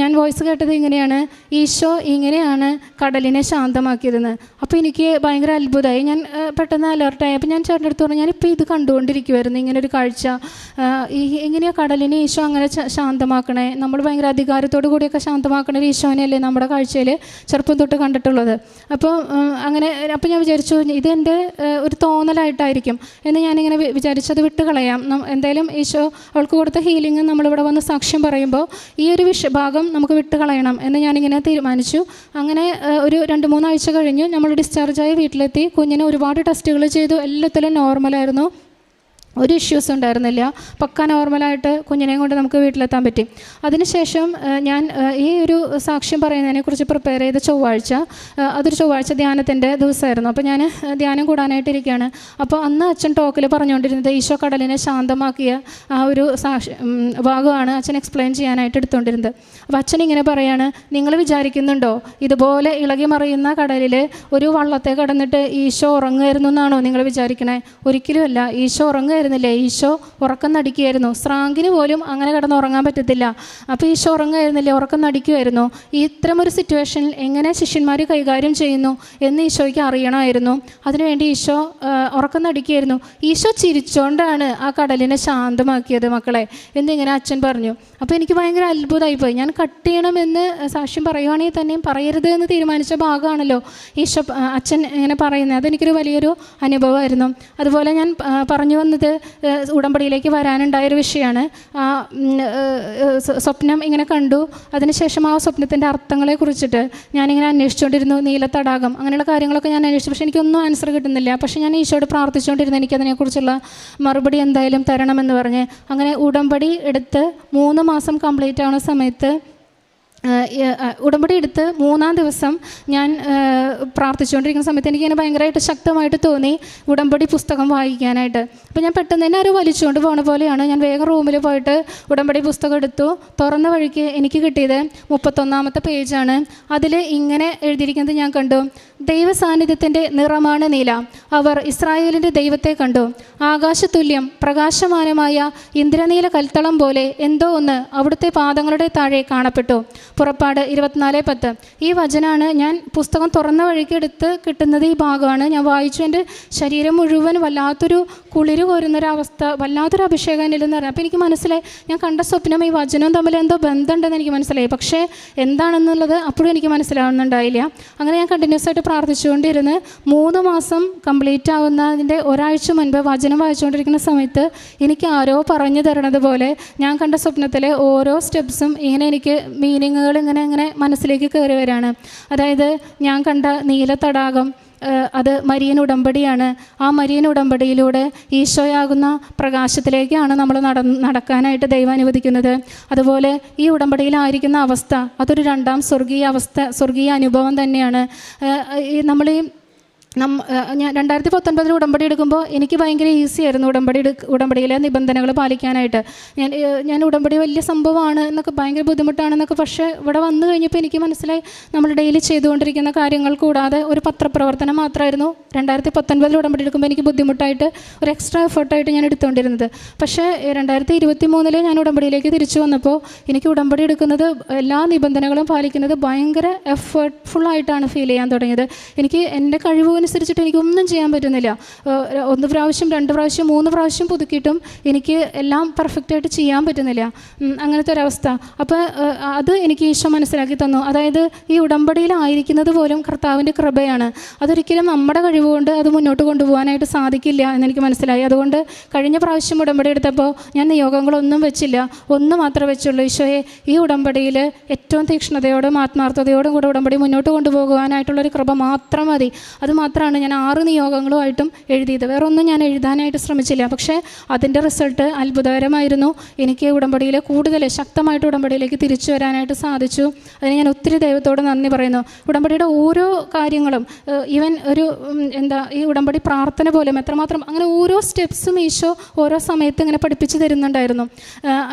ഞാൻ വോയിസ് കേട്ടത് ഇങ്ങനെയാണ് ഈശോ ഇങ്ങനെയാണ് കടലിനെ ശാന്തമാക്കിയതെന്ന്. അപ്പോൾ എനിക്ക് ഭയങ്കര അത്ഭുതമായി. ഞാൻ പെട്ടെന്ന് അലേർട്ടായി അപ്പോൾ ഞാൻ ചേട്ടന്റെ അടുത്ത് പറഞ്ഞു ഞാനിപ്പോൾ ഇത് കണ്ടുകൊണ്ടിരിക്കുമായിരുന്നു ഇങ്ങനെ ഒരു കാഴ്ച ഈ എങ്ങനെയാണ് കടലിനെ ഈശോ അങ്ങനെ ശാന്തമാക്കണേ? നമ്മൾ ഭയങ്കര അധികാരത്തോടു കൂടിയൊക്കെ ശാന്തമാക്കണ ഒരു ഈശോനെയല്ലേ നമ്മുടെ കാഴ്ചയിൽ ചെറുപ്പം തൊട്ട് കണ്ടിട്ടുള്ളത്? അപ്പോൾ അങ്ങനെ അപ്പോൾ ഞാൻ വിചാരിച്ചു ഇതെന്റെ ഒരു തോന്നലായിട്ടായിരിക്കും. എന്ന് ഞാനിങ്ങനെ വിചാരിച്ചത് വിട്ട് കളയാം എന്തായാലും ഈശോ അവൾക്ക് കൊടുത്ത ഹീലിംഗ് നമ്മളിവിടെ വന്ന് സാക്ഷ്യം പറയുമ്പോൾ ഈ ഒരു വിഷ ഭാഗം നമുക്ക് വിട്ട് കളയണം എന്ന് ഞാനിങ്ങനെ തീരുമാനിച്ചു. അങ്ങനെ ഒരു രണ്ട് മൂന്നാഴ്ച കഴിഞ്ഞു നമ്മൾ ഡിസ്ചാർജായി വീട്ടിലെത്തി. കുഞ്ഞിനെ ഒരുപാട് ടെസ്റ്റുകൾ ചെയ്തു. എല്ലാത്തിലും നോർമലായിരുന്നു ഒരു ഇഷ്യൂസ് ഉണ്ടായിരുന്നില്ല. പക്ക നോർമലായിട്ട് കുഞ്ഞിനെയും കൊണ്ട് നമുക്ക് വീട്ടിലെത്താൻ പറ്റി. അതിനുശേഷം ഞാൻ ഈ ഒരു സാക്ഷ്യം പറയുന്നതിനെക്കുറിച്ച് പ്രിപ്പയർ ചെയ്ത ചൊവ്വാഴ്ച അതൊരു ചൊവ്വാഴ്ച ധ്യാനത്തിന്റെ ദിവസമായിരുന്നു. അപ്പോൾ ഞാൻ ധ്യാനം കൂടാനായിട്ടിരിക്കുകയാണ് അപ്പോൾ അന്ന് അച്ഛൻ ടോക്കിൽ പറഞ്ഞുകൊണ്ടിരുന്നത് ഈശോ കടലിനെ ശാന്തമാക്കിയ ആ ഒരു സാക്ഷി ഭാഗമാണ് അച്ഛൻ എക്സ്പ്ലെയിൻ ചെയ്യാനായിട്ട് എടുത്തുകൊണ്ടിരുന്നത്. അപ്പോൾ അച്ഛൻ ഇങ്ങനെ പറയാണ് നിങ്ങൾ വിചാരിക്കുന്നുണ്ടോ? ഇതുപോലെ ഇളകി മറിയുന്ന കടലിൽ ഒരു വള്ളത്തെ കടന്നിട്ട് ഈശോ ഉറങ്ങുമായിരുന്നു എന്നാണോ നിങ്ങൾ വിചാരിക്കണേ? ഒരിക്കലുമല്ല ഈശോ ഉറങ്ങുമായിരുന്നില്ലേ? ഈശോ ഉറക്കം നടിക്കുകയായിരുന്നു സ്രാങ്കിന് പോലും അങ്ങനെ കിടന്ന് ഉറങ്ങാൻ പറ്റത്തില്ല. അപ്പോൾ ഈശോ ഉറങ്ങുമായിരുന്നില്ലേ? ഉറക്കം നടിക്കുമായിരുന്നു. ഇത്തരം ഒരു സിറ്റുവേഷനിൽ എങ്ങനെ ശിഷ്യന്മാർ കൈകാര്യം ചെയ്യുന്നു എന്ന് ഈശോയ്ക്ക് അറിയണമായിരുന്നു. അതിനുവേണ്ടി ഈശോ ഉറക്കം നടിക്കുകയായിരുന്നു ഈശോ ചിരിച്ചുകൊണ്ടാണ് ആ കടലിനെ ശാന്തമാക്കിയത് മക്കളെ എന്നിങ്ങനെ അച്ഛൻ പറഞ്ഞു. അപ്പോൾ എനിക്ക് ഭയങ്കര അത്ഭുതമായിപ്പോയി. ഞാൻ കട്ട് ചെയ്യണമെന്ന് സാക്ഷ്യം പറയുവാണെങ്കിൽ തന്നെയും പറയരുത് എന്ന് തീരുമാനിച്ച ഭാഗമാണല്ലോ ഈശോ അച്ഛൻ ഇങ്ങനെ പറയുന്നത്. അതെനിക്കൊരു വലിയൊരു അനുഭവമായിരുന്നു. അതുപോലെ ഞാൻ പറഞ്ഞു വന്നത് ഉടമ്പടിയിലേക്ക് വരാനുണ്ടായൊരു വിഷയമാണ്. ആ സ്വപ്നം ഇങ്ങനെ കണ്ടു. അതിനുശേഷം ആ സ്വപ്നത്തിന്റെ അർത്ഥങ്ങളെ കുറിച്ചിട്ട് ഞാനിങ്ങനെ അന്വേഷിച്ചുകൊണ്ടിരുന്നു. നീലത്തടാകം അങ്ങനെയുള്ള കാര്യങ്ങളൊക്കെ ഞാൻ അന്വേഷിച്ചു. പക്ഷേ എനിക്കൊന്നും ആൻസർ കിട്ടുന്നില്ല. പക്ഷേ ഞാൻ ഈശോയോട് പ്രാർത്ഥിച്ചുകൊണ്ടിരുന്നു എനിക്കതിനെക്കുറിച്ചുള്ള മറുപടി എന്തായാലും തരണമെന്ന് പറഞ്ഞ്. അങ്ങനെ ഉടമ്പടി എടുത്ത് മൂന്ന് മാസം കംപ്ലീറ്റ് ആവുന്ന സമയത്ത് ഉടമ്പടി എടുത്ത് മൂന്നാം ദിവസം ഞാൻ പ്രാർത്ഥിച്ചുകൊണ്ടിരിക്കുന്ന സമയത്ത് എനിക്ക് ഇങ്ങനെ ഭയങ്കരമായിട്ട് ശക്തമായിട്ട് തോന്നി ഉടമ്പടി പുസ്തകം വായിക്കാനായിട്ട്. അപ്പോൾ ഞാൻ പെട്ടെന്ന് തന്നെ ആരോ വലിച്ചുകൊണ്ട് പോണ പോലെയാണ്. ഞാൻ വേഗം റൂമിൽ പോയിട്ട് ഉടമ്പടി പുസ്തകം എടുത്തു. തുറന്ന വഴിക്ക് എനിക്ക് കിട്ടിയത് മുപ്പത്തൊന്നാമത്തെ പേജാണ്. അതിൽ ഇങ്ങനെ എഴുതിയിരിക്കുന്നത് ഞാൻ കണ്ടു. ദൈവ സാന്നിധ്യത്തിന്റെ നിറമാണ് നീല. അവർ ഇസ്രായേലിന്റെ ദൈവത്തെ കണ്ടു. ആകാശതുല്യം പ്രകാശമാനമായ ഇന്ദ്രനീല കൽത്തളം പോലെ എന്തോ ഒന്ന് അവിടുത്തെ പാദങ്ങളുടെ താഴെ കാണപ്പെട്ടു. പുറപ്പാട് ഇരുപത്തിനാല് പത്ത്. ഈ വചനാണ് ഞാൻ പുസ്തകം തുറന്ന വഴിക്ക് എടുത്ത് കിട്ടുന്നത് ഈ ഭാഗമാണ്. ഞാൻ വായിച്ചു. എന്റെ ശരീരം മുഴുവൻ വല്ലാത്തൊരു കുളിര് കോരുന്നൊരവസ്ഥ വല്ലാത്തൊരു അഭിഷേകം ഇല്ലെന്ന് പറഞ്ഞു അപ്പോൾ എനിക്ക് മനസ്സിലായി. ഞാൻ കണ്ട സ്വപ്നം ഈ വചനവും തമ്മിൽ എന്തോ ബന്ധമുണ്ടെന്ന് എനിക്ക് മനസ്സിലായി. പക്ഷേ എന്താണെന്നുള്ളത് അപ്പോഴും എനിക്ക് മനസ്സിലാവുന്നുണ്ടായില്ല. അങ്ങനെ ഞാൻ കണ്ടിന്യൂസ് ആയിട്ട് പ്രാർത്ഥിച്ചുകൊണ്ടിരുന്ന് മൂന്ന് മാസം കംപ്ലീറ്റ് ആവുന്നതിന്റെ ഒരാഴ്ച മുൻപ് വചനം വായിച്ചുകൊണ്ടിരിക്കുന്ന സമയത്ത് എനിക്ക് ആരോ പറഞ്ഞു തരണത് പോലെ ഞാൻ കണ്ട സ്വപ്നത്തിലെ ഓരോ സ്റ്റെപ്സും ഇങ്ങനെ എനിക്ക് മീനിങ്ങുകൾ ഇങ്ങനെ ഇങ്ങനെ മനസ്സിലേക്ക് കയറി വരാണ്. അതായത് ഞാൻ കണ്ട നീല തടാകം അത് മരിയൻ ഉടമ്പടിയാണ്. ആ മരിയൻ ഉടമ്പടിയിലൂടെ ഈശോയാകുന്ന പ്രകാശത്തിലേക്കാണ് നമ്മൾ നട നടക്കാനായിട്ട് ദൈവം അനുവദിക്കുന്നത്. അതുപോലെ ഈ ഉടമ്പടിയിലായിരിക്കുന്ന അവസ്ഥ അതൊരു രണ്ടാം സ്വർഗീയ അവസ്ഥ സ്വർഗീയ അനുഭവം തന്നെയാണ്. നമ്മൾ ഈ നം ഞാൻ രണ്ടായിരത്തി പത്തൊൻപതിൽ ഉടമ്പടി എടുക്കുമ്പോൾ എനിക്ക് ഭയങ്കര ഈസി ആയിരുന്നു ഉടമ്പടി എടുക്ക ഉടമ്പടിയിലെ നിബന്ധനകൾ പാലിക്കാനായിട്ട്. ഞാൻ ഞാൻ ഉടമ്പടി വലിയ സംഭവമാണ് എന്നൊക്കെ ഭയങ്കര ബുദ്ധിമുട്ടാണെന്നൊക്കെ പക്ഷേ ഇവിടെ വന്നു കഴിഞ്ഞപ്പോൾ എനിക്ക് മനസ്സിലായി നമ്മൾ ഡെയിലി ചെയ്തുകൊണ്ടിരിക്കുന്ന കാര്യങ്ങൾ കൂടാതെ ഒരു പത്രപ്രവർത്തനം മാത്രമായിരുന്നു. രണ്ടായിരത്തി പത്തൊൻപതിൽ ഉടമ്പടി എടുക്കുമ്പോൾ എനിക്ക് ബുദ്ധിമുട്ടായിട്ട് ഒരു എക്സ്ട്രാ എഫേർട്ടായിട്ട് ഞാൻ എടുത്തുകൊണ്ടിരുന്നത്. പക്ഷേ രണ്ടായിരത്തി ഇരുപത്തി മൂന്നിൽ ഞാൻ ഉടമ്പടിയിലേക്ക് തിരിച്ചു വന്നപ്പോൾ എനിക്ക് ഉടമ്പടി എടുക്കുന്നത് എല്ലാ നിബന്ധനകളും പാലിക്കുന്നത് ഭയങ്കര എഫേർട്ട്ഫുള്ളായിട്ടാണ് ഫീൽ ചെയ്യാൻ തുടങ്ങിയത്. എനിക്ക് എന്റെ കഴിവനുസരിച്ചിട്ട് എനിക്കൊന്നും ചെയ്യാൻ പറ്റുന്നില്ല. ഒന്ന് പ്രാവശ്യം രണ്ട് പ്രാവശ്യം മൂന്ന് പ്രാവശ്യം പുതുക്കിയിട്ടും എനിക്ക് എല്ലാം പെർഫെക്റ്റായിട്ട് ചെയ്യാൻ പറ്റുന്നില്ല. അങ്ങനത്തെ ഒരവസ്ഥ. അപ്പോൾ അത് എനിക്ക് ഈശോ മനസ്സിലാക്കി തന്നു. അതായത് ഈ ഉടമ്പടിയിലായിരിക്കുന്നത് പോലും കർത്താവിന്റെ കൃപയാണ്. അതൊരിക്കലും നമ്മുടെ കഴിവുകൊണ്ട് അത് മുന്നോട്ട് കൊണ്ടുപോകാനായിട്ട് സാധിക്കില്ല എന്നെനിക്ക് മനസ്സിലായി. അതുകൊണ്ട് കഴിഞ്ഞ പ്രാവശ്യം ഉടമ്പടി എടുത്തപ്പോൾ ഞാൻ നിയോഗങ്ങളൊന്നും വെച്ചില്ല. ഒന്ന് മാത്രമേ വെച്ചുള്ളൂ. ഈശോയെ ഈ ഉടമ്പടിയിൽ ഏറ്റവും തീക്ഷ്ണതയോടും ആത്മാർത്ഥതയോടും കൂടെ ഉടമ്പടി മുന്നോട്ട് കൊണ്ടുപോകുവാനായിട്ടുള്ളൊരു കൃപ മാത്രം മതി. അത് മാത്രമാണ് ഞാൻ ആറ് നിയോഗങ്ങളുമായിട്ടും എഴുതിയത്. വേറെ ഒന്നും ഞാൻ എഴുതാനായിട്ട് ശ്രമിച്ചില്ല. പക്ഷേ അതിന്റെ റിസൾട്ട് അത്ഭുതകരമായിരുന്നു. എനിക്ക് ഉടമ്പടിയിൽ കൂടുതൽ ശക്തമായിട്ട് ഉടമ്പടിയിലേക്ക് തിരിച്ചു വരാനായിട്ട് സാധിച്ചു. അതിന് ഞാൻ ഒത്തിരി ദൈവത്തോട് നന്ദി പറയുന്നു. ഉടമ്പടിയുടെ ഓരോ കാര്യങ്ങളും ഈവൻ ഒരു എന്താ ഈ ഉടമ്പടി പ്രാർത്ഥന പോലും എത്രമാത്രം അങ്ങനെ ഓരോ സ്റ്റെപ്സും ഈശോ ഓരോ സമയത്ത് ഇങ്ങനെ പഠിപ്പിച്ചു തരുന്നുണ്ടായിരുന്നു.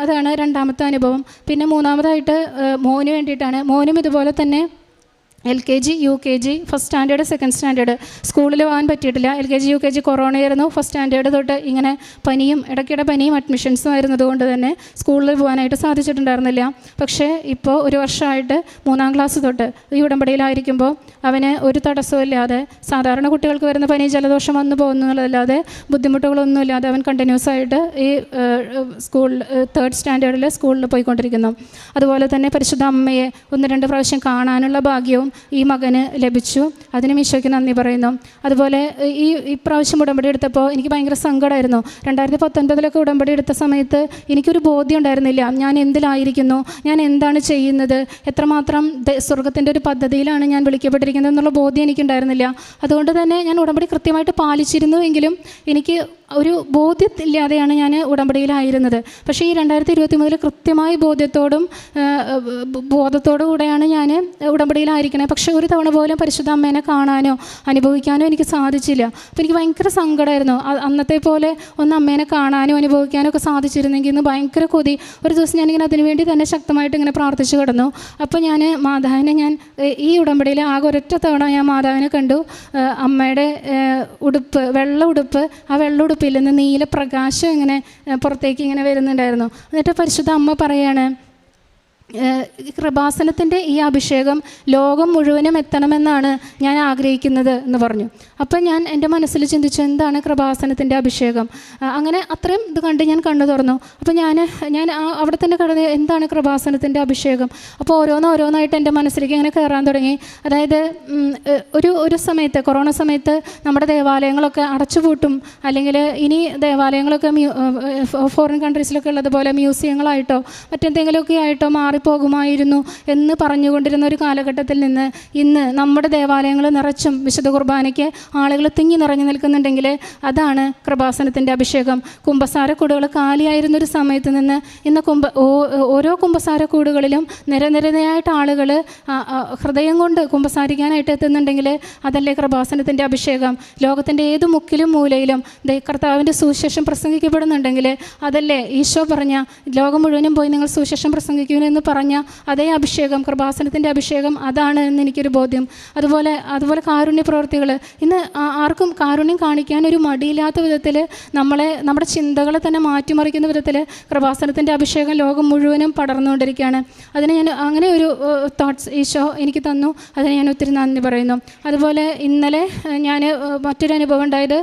അതാണ് രണ്ടാമത്തെ അനുഭവം. പിന്നെ മൂന്നാമതായിട്ട് മോന് വേണ്ടിയിട്ടാണ്. മോനും ഇതുപോലെ തന്നെ L K G U K G first standard second standard സ്കൂളിൽ പോകാൻ പറ്റിയിട്ടില്ല. L K G U K G കൊറോണയായിരുന്നു first standard തൊട്ട് ഇങ്ങനെ പനിയും ഇടയ്ക്കിടെ പനിയും അഡ്മിഷൻസും ആയിരുന്നത് കൊണ്ട് തന്നെ സ്കൂളിൽ പോകാനായിട്ട് സാധിച്ചിട്ടുണ്ടായിരുന്നില്ല. പക്ഷേ ഇപ്പോൾ ഒരു വർഷമായിട്ട് മൂന്നാം ക്ലാസ് തൊട്ട് ഈ ഉടമ്പടിയിലായിരിക്കുമ്പോൾ അവന് ഒരു തടസ്സമില്ലാതെ സാധാരണ കുട്ടികൾക്ക് വരുന്ന പനി ജലദോഷം വന്നു പോകുന്നതല്ലാതെ ബുദ്ധിമുട്ടുകളൊന്നുമില്ലാതെ അവൻ കണ്ടിന്യൂസ് ആയിട്ട് ഈ സ്കൂൾ തേർഡ് സ്റ്റാൻഡേർഡിൽ സ്കൂളിൽ പോയിക്കൊണ്ടിരിക്കുന്നു. അതുപോലെ തന്നെ പരിശുദ്ധ അമ്മയെ ഒന്ന് രണ്ട് പ്രാവശ്യം കാണാനുള്ള ഭാഗ്യവും ഈ മകന് ലഭിച്ചു. അതിനും ഈശോയ്ക്ക് നന്ദി പറയുന്നു. അതുപോലെ ഈ ഇപ്രാവശ്യം ഉടമ്പടി എടുത്തപ്പോൾ എനിക്ക് ഭയങ്കര സങ്കടമായിരുന്നു. രണ്ടായിരത്തി പത്തൊൻപതിലൊക്കെ ഉടമ്പടി എടുത്ത സമയത്ത് എനിക്കൊരു ബോധ്യം ഉണ്ടായിരുന്നില്ല ഞാൻ എന്തിലായിരിക്കുന്നു? ഞാൻ എന്താണ് ചെയ്യുന്നത്? എത്രമാത്രം സ്വർഗത്തിന്റെ ഒരു പദ്ധതിയിലാണ് ഞാൻ വിളിക്കപ്പെട്ടിരിക്കുന്നത് എന്നുള്ള ബോധ്യം എനിക്കുണ്ടായിരുന്നില്ല. അതുകൊണ്ട് തന്നെ ഞാൻ ഉടമ്പടി കൃത്യമായിട്ട് പാലിച്ചിരുന്നു എങ്കിലും എനിക്ക് ഒരു ബോധ്യത്തില്ലാതെയാണ് ഞാൻ ഉടമ്പടിയിലായിരുന്നത്. പക്ഷേ ഈ രണ്ടായിരത്തി ഇരുപത്തി മൂന്നിൽ കൃത്യമായ ബോധ്യത്തോടും ബോധത്തോടു കൂടെയാണ് ഞാൻ ഉടമ്പടിയിലായിരിക്കണേ പക്ഷേ ഒരു തവണ പോലും പരിശുദ്ധ അമ്മേനെ കാണാനോ അനുഭവിക്കാനോ എനിക്ക് സാധിച്ചില്ല. അപ്പോൾ എനിക്ക് ഭയങ്കര സങ്കടമായിരുന്നു അന്നത്തെ പോലെ ഒന്ന് അമ്മേനെ കാണാനോ അനുഭവിക്കാനോ ഒക്കെ സാധിച്ചിരുന്നെങ്കിൽ ഇന്ന് ഭയങ്കര കൊതി. ഒരു ദിവസം ഞാനിങ്ങനെ അതിനുവേണ്ടി തന്നെ ശക്തമായിട്ട് ഇങ്ങനെ പ്രാർത്ഥിച്ചു കിടന്നു. അപ്പോൾ ഞാൻ മാതാവിനെ ഞാൻ ഈ ഉടമ്പടിയിൽ ആകെ ഒരൊറ്റ തവണ ഞാൻ മാതാവിനെ കണ്ടു. അമ്മയുടെ ഉടുപ്പ് വെള്ള ഉടുപ്പ് ആ വെള്ള ഉടുപ്പിൽ നിന്ന് നീല പ്രകാശം ഇങ്ങനെ പുറത്തേക്ക് ഇങ്ങനെ വരുന്നുണ്ടായിരുന്നു. എന്നിട്ട് പരിശുദ്ധ അമ്മ പറയാണ് കൃപാസനത്തിന്റെ ഈ അഭിഷേകം ലോകം മുഴുവനും എത്തണമെന്നാണ് ഞാൻ ആഗ്രഹിക്കുന്നത് എന്ന് പറഞ്ഞു. അപ്പം ഞാൻ എന്റെ മനസ്സിൽ ചിന്തിച്ചു എന്താണ് കൃപാസനത്തിന്റെ അഭിഷേകം? അങ്ങനെ അത്രയും ഇത് കണ്ട് ഞാൻ കണ്ണു തുറന്നു. അപ്പം ഞാൻ ഞാൻ ആ- അവിടെ തന്നെ കടന്ന് എന്താണ് കൃപാസനത്തിന്റെ അഭിഷേകം? അപ്പോൾ ഓരോന്ന് ഓരോന്നായിട്ട് എന്റെ മനസ്സിലേക്ക് ഇങ്ങനെ കയറാൻ തുടങ്ങി. അതായത് ഒരു ഒരു സമയത്ത് കൊറോണ സമയത്ത് നമ്മുടെ ദേവാലയങ്ങളൊക്കെ അടച്ചുപൂട്ടും അല്ലെങ്കിൽ ഇനി ദേവാലയങ്ങളൊക്കെ ഫോറിൻ കൺട്രീസിലൊക്കെ ഉള്ളതുപോലെ മ്യൂസിയങ്ങളായിട്ടോ മറ്റെന്തെങ്കിലുമൊക്കെ ആയിട്ടോ മാറിപ്പോകുമായിരുന്നു എന്ന് പറഞ്ഞുകൊണ്ടിരുന്ന ഒരു കാലഘട്ടത്തിൽ നിന്ന് ഇന്ന് നമ്മുടെ ദേവാലയങ്ങൾ നിറച്ചും വിശുദ്ധ കുർബാനയ്ക്ക് ആളുകൾ തിങ്ങി നിറഞ്ഞു നിൽക്കുന്നുണ്ടെങ്കിൽ അതാണ് കൃപാസനത്തിന്റെ അഭിഷേകം. കുമ്പസാരക്കൂടുകൾ കാലിയായിരുന്ന ഒരു സമയത്ത് നിന്ന് ഇന്ന് കുംഭ ഓരോ കുമ്പസാരക്കൂടുകളിലും നിരനിരയായിട്ട് ആളുകൾ ഹൃദയം കൊണ്ട് കുമ്പസാരിക്കാനായിട്ട് എത്തുന്നുണ്ടെങ്കിൽ അതല്ലേ കൃപാസനത്തിന്റെ അഭിഷേകം. ലോകത്തിന്റെ ഏത് മുക്കിലും മൂലയിലും കർത്താവിന്റെ സുവിശേഷം പ്രസംഗിക്കപ്പെടുന്നുണ്ടെങ്കിൽ അതല്ലേ ഈശോ പറഞ്ഞ ലോകം മുഴുവനും പോയി നിങ്ങൾ സുവിശേഷം പ്രസംഗിക്കുമെന്ന് പറഞ്ഞ അതേ അഭിഷേകം കൃപാസനത്തിന്റെ അഭിഷേകം അതാണ് എന്ന് എനിക്കൊരു ബോധ്യം. അതുപോലെ അതുപോലെ കാരുണ്യ പ്രവൃത്തികൾ. ഇന്ന് ആർക്കും കാരുണ്യം കാണിക്കാൻ ഒരു മടിയില്ലാത്ത വിധത്തിൽ നമ്മളെ നമ്മുടെ ചിന്തകളെ തന്നെ മാറ്റിമറിക്കുന്ന വിധത്തിൽ കൃപാസനത്തിന്റെ അഭിഷേകം ലോകം മുഴുവനും പടർന്നുകൊണ്ടിരിക്കുകയാണ്. അതിന് ഞാൻ അങ്ങനെ ഒരു തോട്ട്സ് ഈശോ എനിക്ക് തന്നു. അതിന് ഞാൻ ഒത്തിരി നന്ദി പറയുന്നു. അതുപോലെ ഇന്നലെ ഞാൻ മറ്റൊരു അനുഭവം ഉണ്ടായത്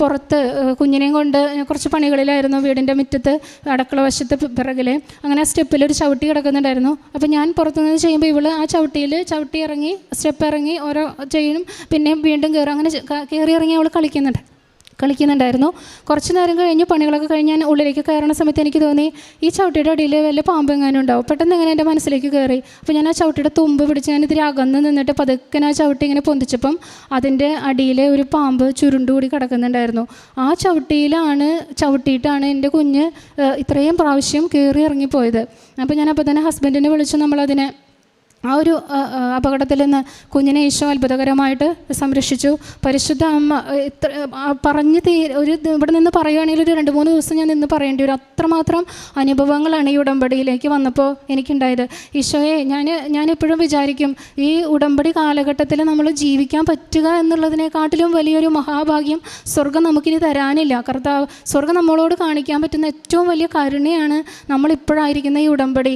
പുറത്ത് കുഞ്ഞിനെയും കൊണ്ട് കുറച്ച് പണികളിലായിരുന്നു വീടിന്റെ മുറ്റത്ത് അടക്കള വശത്ത് പിറകിൽ അങ്ങനെ സ്റ്റെപ്പിൽ ഒരു ചവിട്ടി കിടക്കുന്നുണ്ടായിരുന്നു അപ്പോൾ ഞാൻ പുറത്തുനിന്ന് ചെയ്യുമ്പോൾ ഇവൾ ആ ചവിട്ടിയിൽ ചവിട്ടി ഇറങ്ങി സ്റ്റെപ്പ് ഇറങ്ങി ഓരോ ചെയ്യണം പിന്നെയും വീണ്ടും കയറും അങ്ങനെ കയറി ഇറങ്ങി അവൾ കളിക്കുന്നുണ്ട്. കളിക്കുന്നുണ്ടായിരുന്നു. കുറച്ച് നേരം കഴിഞ്ഞ് പണികളൊക്കെ കഴിഞ്ഞ് ഞാൻ ഉള്ളിലേക്ക് കയറുന്ന സമയത്ത് എനിക്ക് തോന്നി ഈ ചവിട്ടിയുടെ അടിയിൽ വല്ല പാമ്പ് എങ്ങാനും ഉണ്ടാവും. പെട്ടെന്ന് ഇങ്ങനെ എന്റെ മനസ്സിലേക്ക് കയറി. അപ്പോൾ ഞാൻ ആ ചവിട്ടിയുടെ തുമ്പ് പിടിച്ച് ഞാൻ ഇതിരി അകന്ന് നിന്നിട്ട് പതുക്കെ ആ ചവിട്ടി ഇങ്ങനെ പൊന്തിച്ചപ്പം അതിന്റെ അടിയിൽ ഒരു പാമ്പ് ചുരുണ്ടുകൂടി കിടക്കുന്നുണ്ടായിരുന്നു. ആ ചവിട്ടിയിലാണ് ചവിട്ടിയിട്ടാണ് എന്റെ കുഞ്ഞ് ഇത്രയും പ്രാവശ്യം കയറി ഇറങ്ങിപ്പോയത്. അപ്പോൾ ഞാൻ അപ്പോൾ തന്നെ ഹസ്ബൻഡിനെ വിളിച്ച് നമ്മളതിനെ ആ ഒരു അപകടത്തിൽ നിന്ന് കുഞ്ഞിനെ ഈശോ അത്ഭുതകരമായിട്ട് സംരക്ഷിച്ചു. പരിശുദ്ധ അമ്മ ഇത്ര പറഞ്ഞ് തീ ഒരു ഇവിടെ നിന്ന് പറയുകയാണെങ്കിൽ ഒരു രണ്ട് മൂന്ന് ദിവസം ഞാൻ നിന്ന് പറയേണ്ടി വരും. അത്രമാത്രം അനുഭവങ്ങളാണ് ഈ ഉടമ്പടിയിലേക്ക് വന്നപ്പോൾ എനിക്കുണ്ടായത്. ഈശോയെ ഞാൻ ഞാൻ എപ്പോഴും വിചാരിക്കും ഈ ഉടമ്പടി കാലഘട്ടത്തിൽ നമ്മൾ ജീവിക്കാൻ പറ്റുക എന്നുള്ളതിനെക്കാട്ടിലും വലിയൊരു മഹാഭാഗ്യം സ്വർഗം നമുക്കിനി തരാനില്ല. കർത്താവ് സ്വർഗം നമ്മളോട് കാണിക്കാൻ പറ്റുന്ന ഏറ്റവും വലിയ കരുണയാണ് നമ്മളിപ്പോഴായിരിക്കുന്ന ഈ ഉടമ്പടി.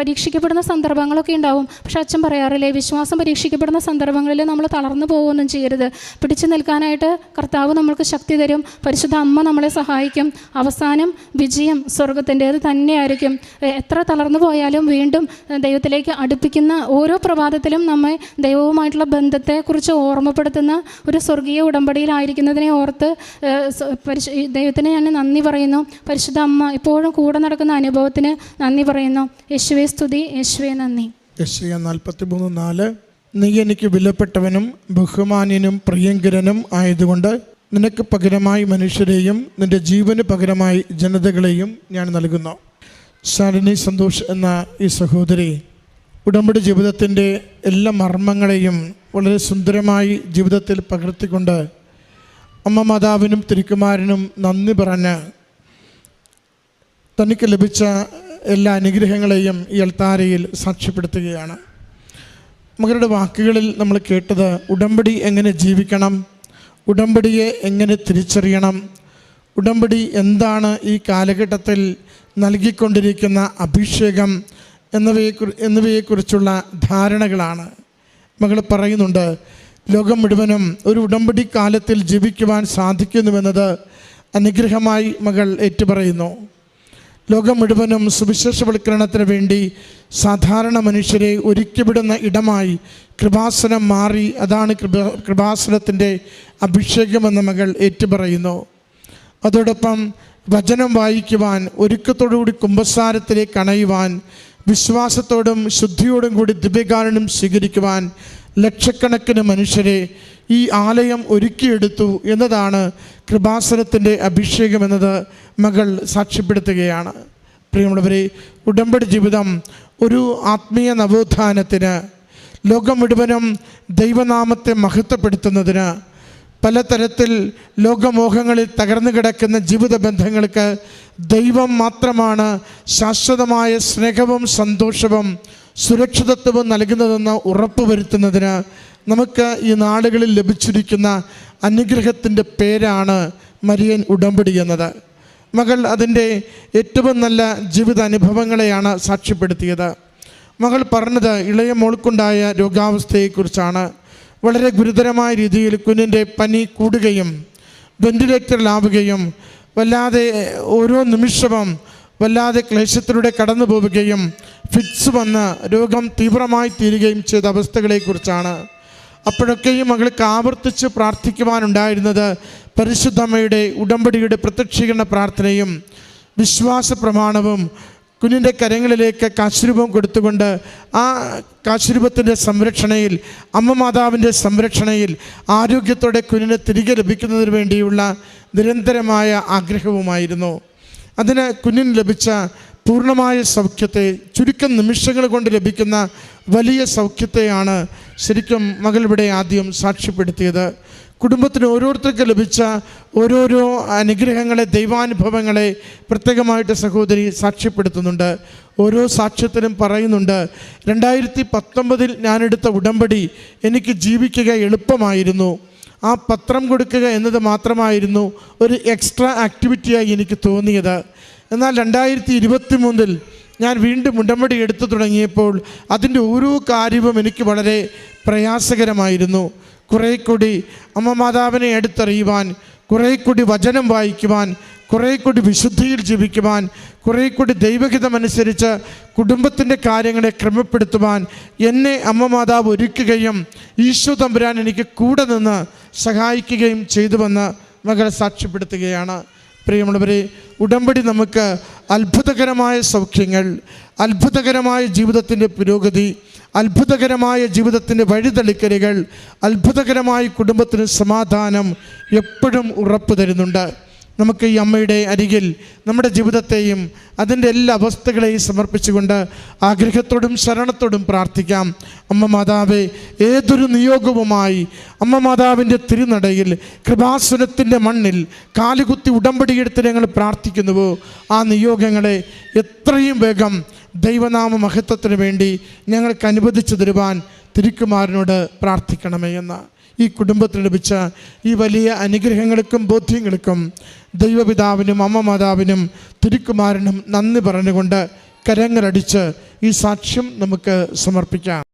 പരീക്ഷിക്കപ്പെടുന്ന സന്ദർഭങ്ങളൊക്കെ ഉണ്ടാവും. പക്ഷെ അച്ഛൻ പറയാറില്ലേ വിശ്വാസം പരീക്ഷിക്കപ്പെടുന്ന സന്ദർഭങ്ങളിൽ നമ്മൾ തളർന്നു പോകുകയൊന്നും ചെയ്യരുത്. പിടിച്ചു നിൽക്കാനായിട്ട് കർത്താവ് നമ്മൾക്ക് ശക്തി തരും. പരിശുദ്ധ അമ്മ നമ്മളെ സഹായിക്കും. അവസാനം വിജയം സ്വർഗത്തിന്റേത് തന്നെയായിരിക്കും. എത്ര തളർന്നു പോയാലും വീണ്ടും ദൈവത്തിലേക്ക് അടുപ്പിക്കുന്ന ഓരോ പ്രഭാതത്തിലും നമ്മെ ദൈവവുമായിട്ടുള്ള ബന്ധത്തെക്കുറിച്ച് ഓർമ്മപ്പെടുത്തുന്ന ഒരു സ്വർഗീയ ഉടമ്പടിയിലായിരിക്കുന്നതിനെ ഓർത്ത് പരിശു ദൈവത്തിന് ഞാൻ നന്ദി പറയുന്നു. പരിശുദ്ധ അമ്മ ഇപ്പോഴും കൂടെ നടക്കുന്ന അനുഭവത്തിന് നന്ദി പറയുന്നു. യേശുവേ സ്തുതി യേശുവേ നന്ദി. യശയ നാൽപ്പത്തി മൂന്ന് നാല്. നീ എനിക്ക് വിലപ്പെട്ടവനും ബഹുമാന്യനും പ്രിയങ്കരനും ആയതുകൊണ്ട് നിനക്ക് പകരമായി മനുഷ്യരെയും നിന്റെ ജീവന് പകരമായി ജനതകളെയും ഞാൻ നൽകുന്നു. ശാലിനി സന്തോഷ് എന്ന ഈ സഹോദരി ഉടമ്പടി ജീവിതത്തിന്റെ എല്ലാ മർമ്മങ്ങളെയും വളരെ സുന്ദരമായി ജീവിതത്തിൽ പകർത്തിക്കൊണ്ട് അമ്മ മാതാവിനും തിരുക്കുമാരനും നന്ദി പറഞ്ഞ് തനിക്ക് ലഭിച്ച എല്ലാ അനുഗ്രഹങ്ങളെയും ഈ അൽത്താരയിൽ സാക്ഷ്യപ്പെടുത്തുകയാണ്. മകരുടെ വാക്കുകളിൽ നമ്മൾ കേട്ടത് ഉടമ്പടി എങ്ങനെ ജീവിക്കണം ഉടമ്പടിയെ എങ്ങനെ തിരിച്ചറിയണം ഉടമ്പടി എന്താണ് ഈ കാലഘട്ടത്തിൽ നൽകിക്കൊണ്ടിരിക്കുന്ന അഭിഷേകം എന്നിവയെ എന്നിവയെക്കുറിച്ചുള്ള ധാരണകളാണ്. മകൾ പറയുന്നുണ്ട് ലോകം മുഴുവനും ഒരു ഉടമ്പടി കാലത്തിൽ ജീവിക്കുവാൻ സാധിക്കുന്നുവെന്നത് അനുഗ്രഹമായി മകൾ ഏറ്റുപറയുന്നു. ലോകം മുഴുവനും സുവിശേഷവൽക്കരണത്തിന് വേണ്ടി സാധാരണ മനുഷ്യരെ ഒരുക്കിവിടുന്ന ഇടമായി കൃപാസനം മാറി അതാണ് കൃപ കൃപാസനത്തിന്റെ അഭിഷേകമെന്ന മകൾ ഏറ്റുപറയുന്നു. അതോടൊപ്പം വചനം വായിക്കുവാൻ ഒരുക്കത്തോടുകൂടി കുംഭസാരത്തിലേക്ക് അണയുവാൻ വിശ്വാസത്തോടും ശുദ്ധിയോടും കൂടി ദിവ്യകാരണം സ്വീകരിക്കുവാൻ ലക്ഷക്കണക്കിന് മനുഷ്യരെ ഈ ആലയം ഒരുക്കിയെടുത്തു എന്നതാണ് കൃപാസനത്തിന്റെ അഭിഷേകം എന്നത് മകൾ സാക്ഷ്യപ്പെടുത്തുകയാണ്. പ്രിയമുള്ളവരെ ഉടമ്പടി ജീവിതം ഒരു ആത്മീയ നവോത്ഥാനത്തിന് ലോകം മുഴുവനും ദൈവനാമത്തെ മഹത്വപ്പെടുത്തുന്നതിന് പലതരത്തിൽ ലോകമോഹങ്ങളിൽ തകർന്നു കിടക്കുന്ന ജീവിത ബന്ധങ്ങൾക്ക് ദൈവം മാത്രമാണ് ശാശ്വതമായ സ്നേഹവും സന്തോഷവും സുരക്ഷിതത്വവും നൽകുന്നതെന്ന് ഉറപ്പുവരുത്തുന്നതിന് നമുക്ക് ഈ നാടുകളിൽ ലഭിച്ചിരിക്കുന്ന അനുഗ്രഹത്തിന്റെ പേരാണ് മരിയൻ ഉടമ്പടി എന്നത്. മകൾ അതിന്റെ ഏറ്റവും നല്ല ജീവിത അനുഭവങ്ങളെയാണ് സാക്ഷ്യപ്പെടുത്തിയത്. മകൾ പറഞ്ഞത് ഇളയ മോൾക്കുണ്ടായ രോഗാവസ്ഥയെക്കുറിച്ചാണ്. വളരെ ഗുരുതരമായ രീതിയിൽ കുഞ്ഞിന്റെ പനി കൂടുകയും വെന്റിലേറ്ററിലാവുകയും വല്ലാതെ ഓരോ നിമിഷവും വല്ലാതെ ക്ലേശത്തിലൂടെ കടന്നു പോവുകയും ഫിറ്റ്സ് വന്ന് രോഗം തീവ്രമായി തീരുകയും ചെയ്ത അവസ്ഥകളെക്കുറിച്ചാണ്. അപ്പോഴൊക്കെയും മകൾക്ക് ആവർത്തിച്ച് പ്രാർത്ഥിക്കുവാനുണ്ടായിരുന്നത് പരിശുദ്ധമ്മയുടെ ഉടമ്പടിയുടെ പ്രത്യക്ഷീകരണ പ്രാർത്ഥനയും വിശ്വാസ പ്രമാണവും കുഞ്ഞിന്റെ കരങ്ങളിലേക്ക് കാശുരൂപം കൊടുത്തുകൊണ്ട് ആ കാശുരൂപത്തിന്റെ സംരക്ഷണയിൽ അമ്മ മാതാവിന്റെ സംരക്ഷണയിൽ ആരോഗ്യത്തോടെ കുഞ്ഞിനെ തിരികെ ലഭിക്കുന്നതിന് വേണ്ടിയുള്ള നിരന്തരമായ ആഗ്രഹവുമായിരുന്നു. അതിന് കുഞ്ഞിന് ലഭിച്ച പൂർണമായ സൗഖ്യത്തെ ചുരുക്കം നിമിഷങ്ങൾ കൊണ്ട് ലഭിക്കുന്ന വലിയ സൗഖ്യത്തെയാണ് ശരിക്കും മകൾ ഇവിടെ ആദ്യം സാക്ഷ്യപ്പെടുത്തിയത്. കുടുംബത്തിന് ഓരോരുത്തർക്ക് ലഭിച്ച ഓരോരോ അനുഗ്രഹങ്ങളെ ദൈവാനുഭവങ്ങളെ പ്രത്യേകമായിട്ട് സഹോദരി സാക്ഷ്യപ്പെടുത്തുന്നുണ്ട്. ഓരോ സാക്ഷ്യത്തിനും പറയുന്നുണ്ട് രണ്ടായിരത്തി പത്തൊമ്പതിൽ ഞാനെടുത്ത ഉടമ്പടി എനിക്ക് ജീവിക്കുക എളുപ്പമായിരുന്നു. ആ പത്രം കൊടുക്കുക എന്നത് മാത്രമായിരുന്നു ഒരു എക്സ്ട്രാ ആക്ടിവിറ്റിയായി എനിക്ക് തോന്നിയത്. എന്നാൽ രണ്ടായിരത്തി ഇരുപത്തി മൂന്നിൽ ഞാൻ വീണ്ടും ഉടമ്പടി എടുത്തു തുടങ്ങിയപ്പോൾ അതിന്റെ ഓരോ കാര്യവും എനിക്ക് വളരെ പ്രയാസകരമായിരുന്നു. കുറേ കൂടി അമ്മ മാതാവിനെ എടുത്തറിയുവാൻ കുറേ കൂടി വചനം വായിക്കുവാൻ കുറേ കൂടി വിശുദ്ധിയിൽ ജീവിക്കുവാൻ കുറേ കൂടി ദൈവഹിതമനുസരിച്ച് കുടുംബത്തിന്റെ കാര്യങ്ങളെ ക്രമപ്പെടുത്തുവാൻ എന്നെ അമ്മ മാതാവ് ഒരുക്കുകയും ഈശോ തമ്പുരാൻ എനിക്ക് കൂടെ നിന്ന് സഹായിക്കുകയും ചെയ്തുവെന്ന് മകൾ സാക്ഷ്യപ്പെടുത്തുകയാണ്. പ്രിയമുള്ളവരെ ഉടമ്പടി നമുക്ക് അത്ഭുതകരമായ സൗഖ്യങ്ങൾ അത്ഭുതകരമായ ജീവിതത്തിന്റെ പുരോഗതി അത്ഭുതകരമായ ജീവിതത്തിന്റെ വഴിതെളിക്കലുകൾ അത്ഭുതകരമായ കുടുംബത്തിന് സമാധാനം എപ്പോഴും ഉറപ്പ് തരുന്നുണ്ട്. നമുക്ക് ഈ അമ്മയുടെ അരികിൽ നമ്മുടെ ജീവിതത്തെയും അതിന്റെ എല്ലാ അവസ്ഥകളെയും സമർപ്പിച്ചുകൊണ്ട് ആഗ്രഹത്തോടും ശരണത്തോടും പ്രാർത്ഥിക്കാം. അമ്മ മാതാവേ ഏതൊരു നിയോഗവുമായി അമ്മ മാതാവിന്റെ തിരുനടയിൽ കൃപാസനത്തിന്റെ മണ്ണിൽ കാലുകുത്തി ഉടമ്പടിയെടുത്ത് ഞങ്ങൾ പ്രാർത്ഥിക്കുന്നുവോ ആ നിയോഗങ്ങളെ എത്രയും വേഗം ദൈവനാമ മഹത്വത്തിന് വേണ്ടി ഞങ്ങൾക്ക് അനുവദിച്ചു തരുവാൻ തിരുക്കുമാരനോട് പ്രാർത്ഥിക്കണമേ എന്ന് ഈ കുടുംബത്തിന് ലഭിച്ച ഈ വലിയ അനുഗ്രഹങ്ങൾക്കും ബോധ്യങ്ങൾക്കും ദൈവപിതാവിനും അമ്മ മാതാവിനും തിരുക്കുമാരനും നന്ദി പറഞ്ഞുകൊണ്ട് കരങ്ങളടിച്ച് ഈ സാക്ഷ്യം നമുക്ക് സമർപ്പിക്കാം.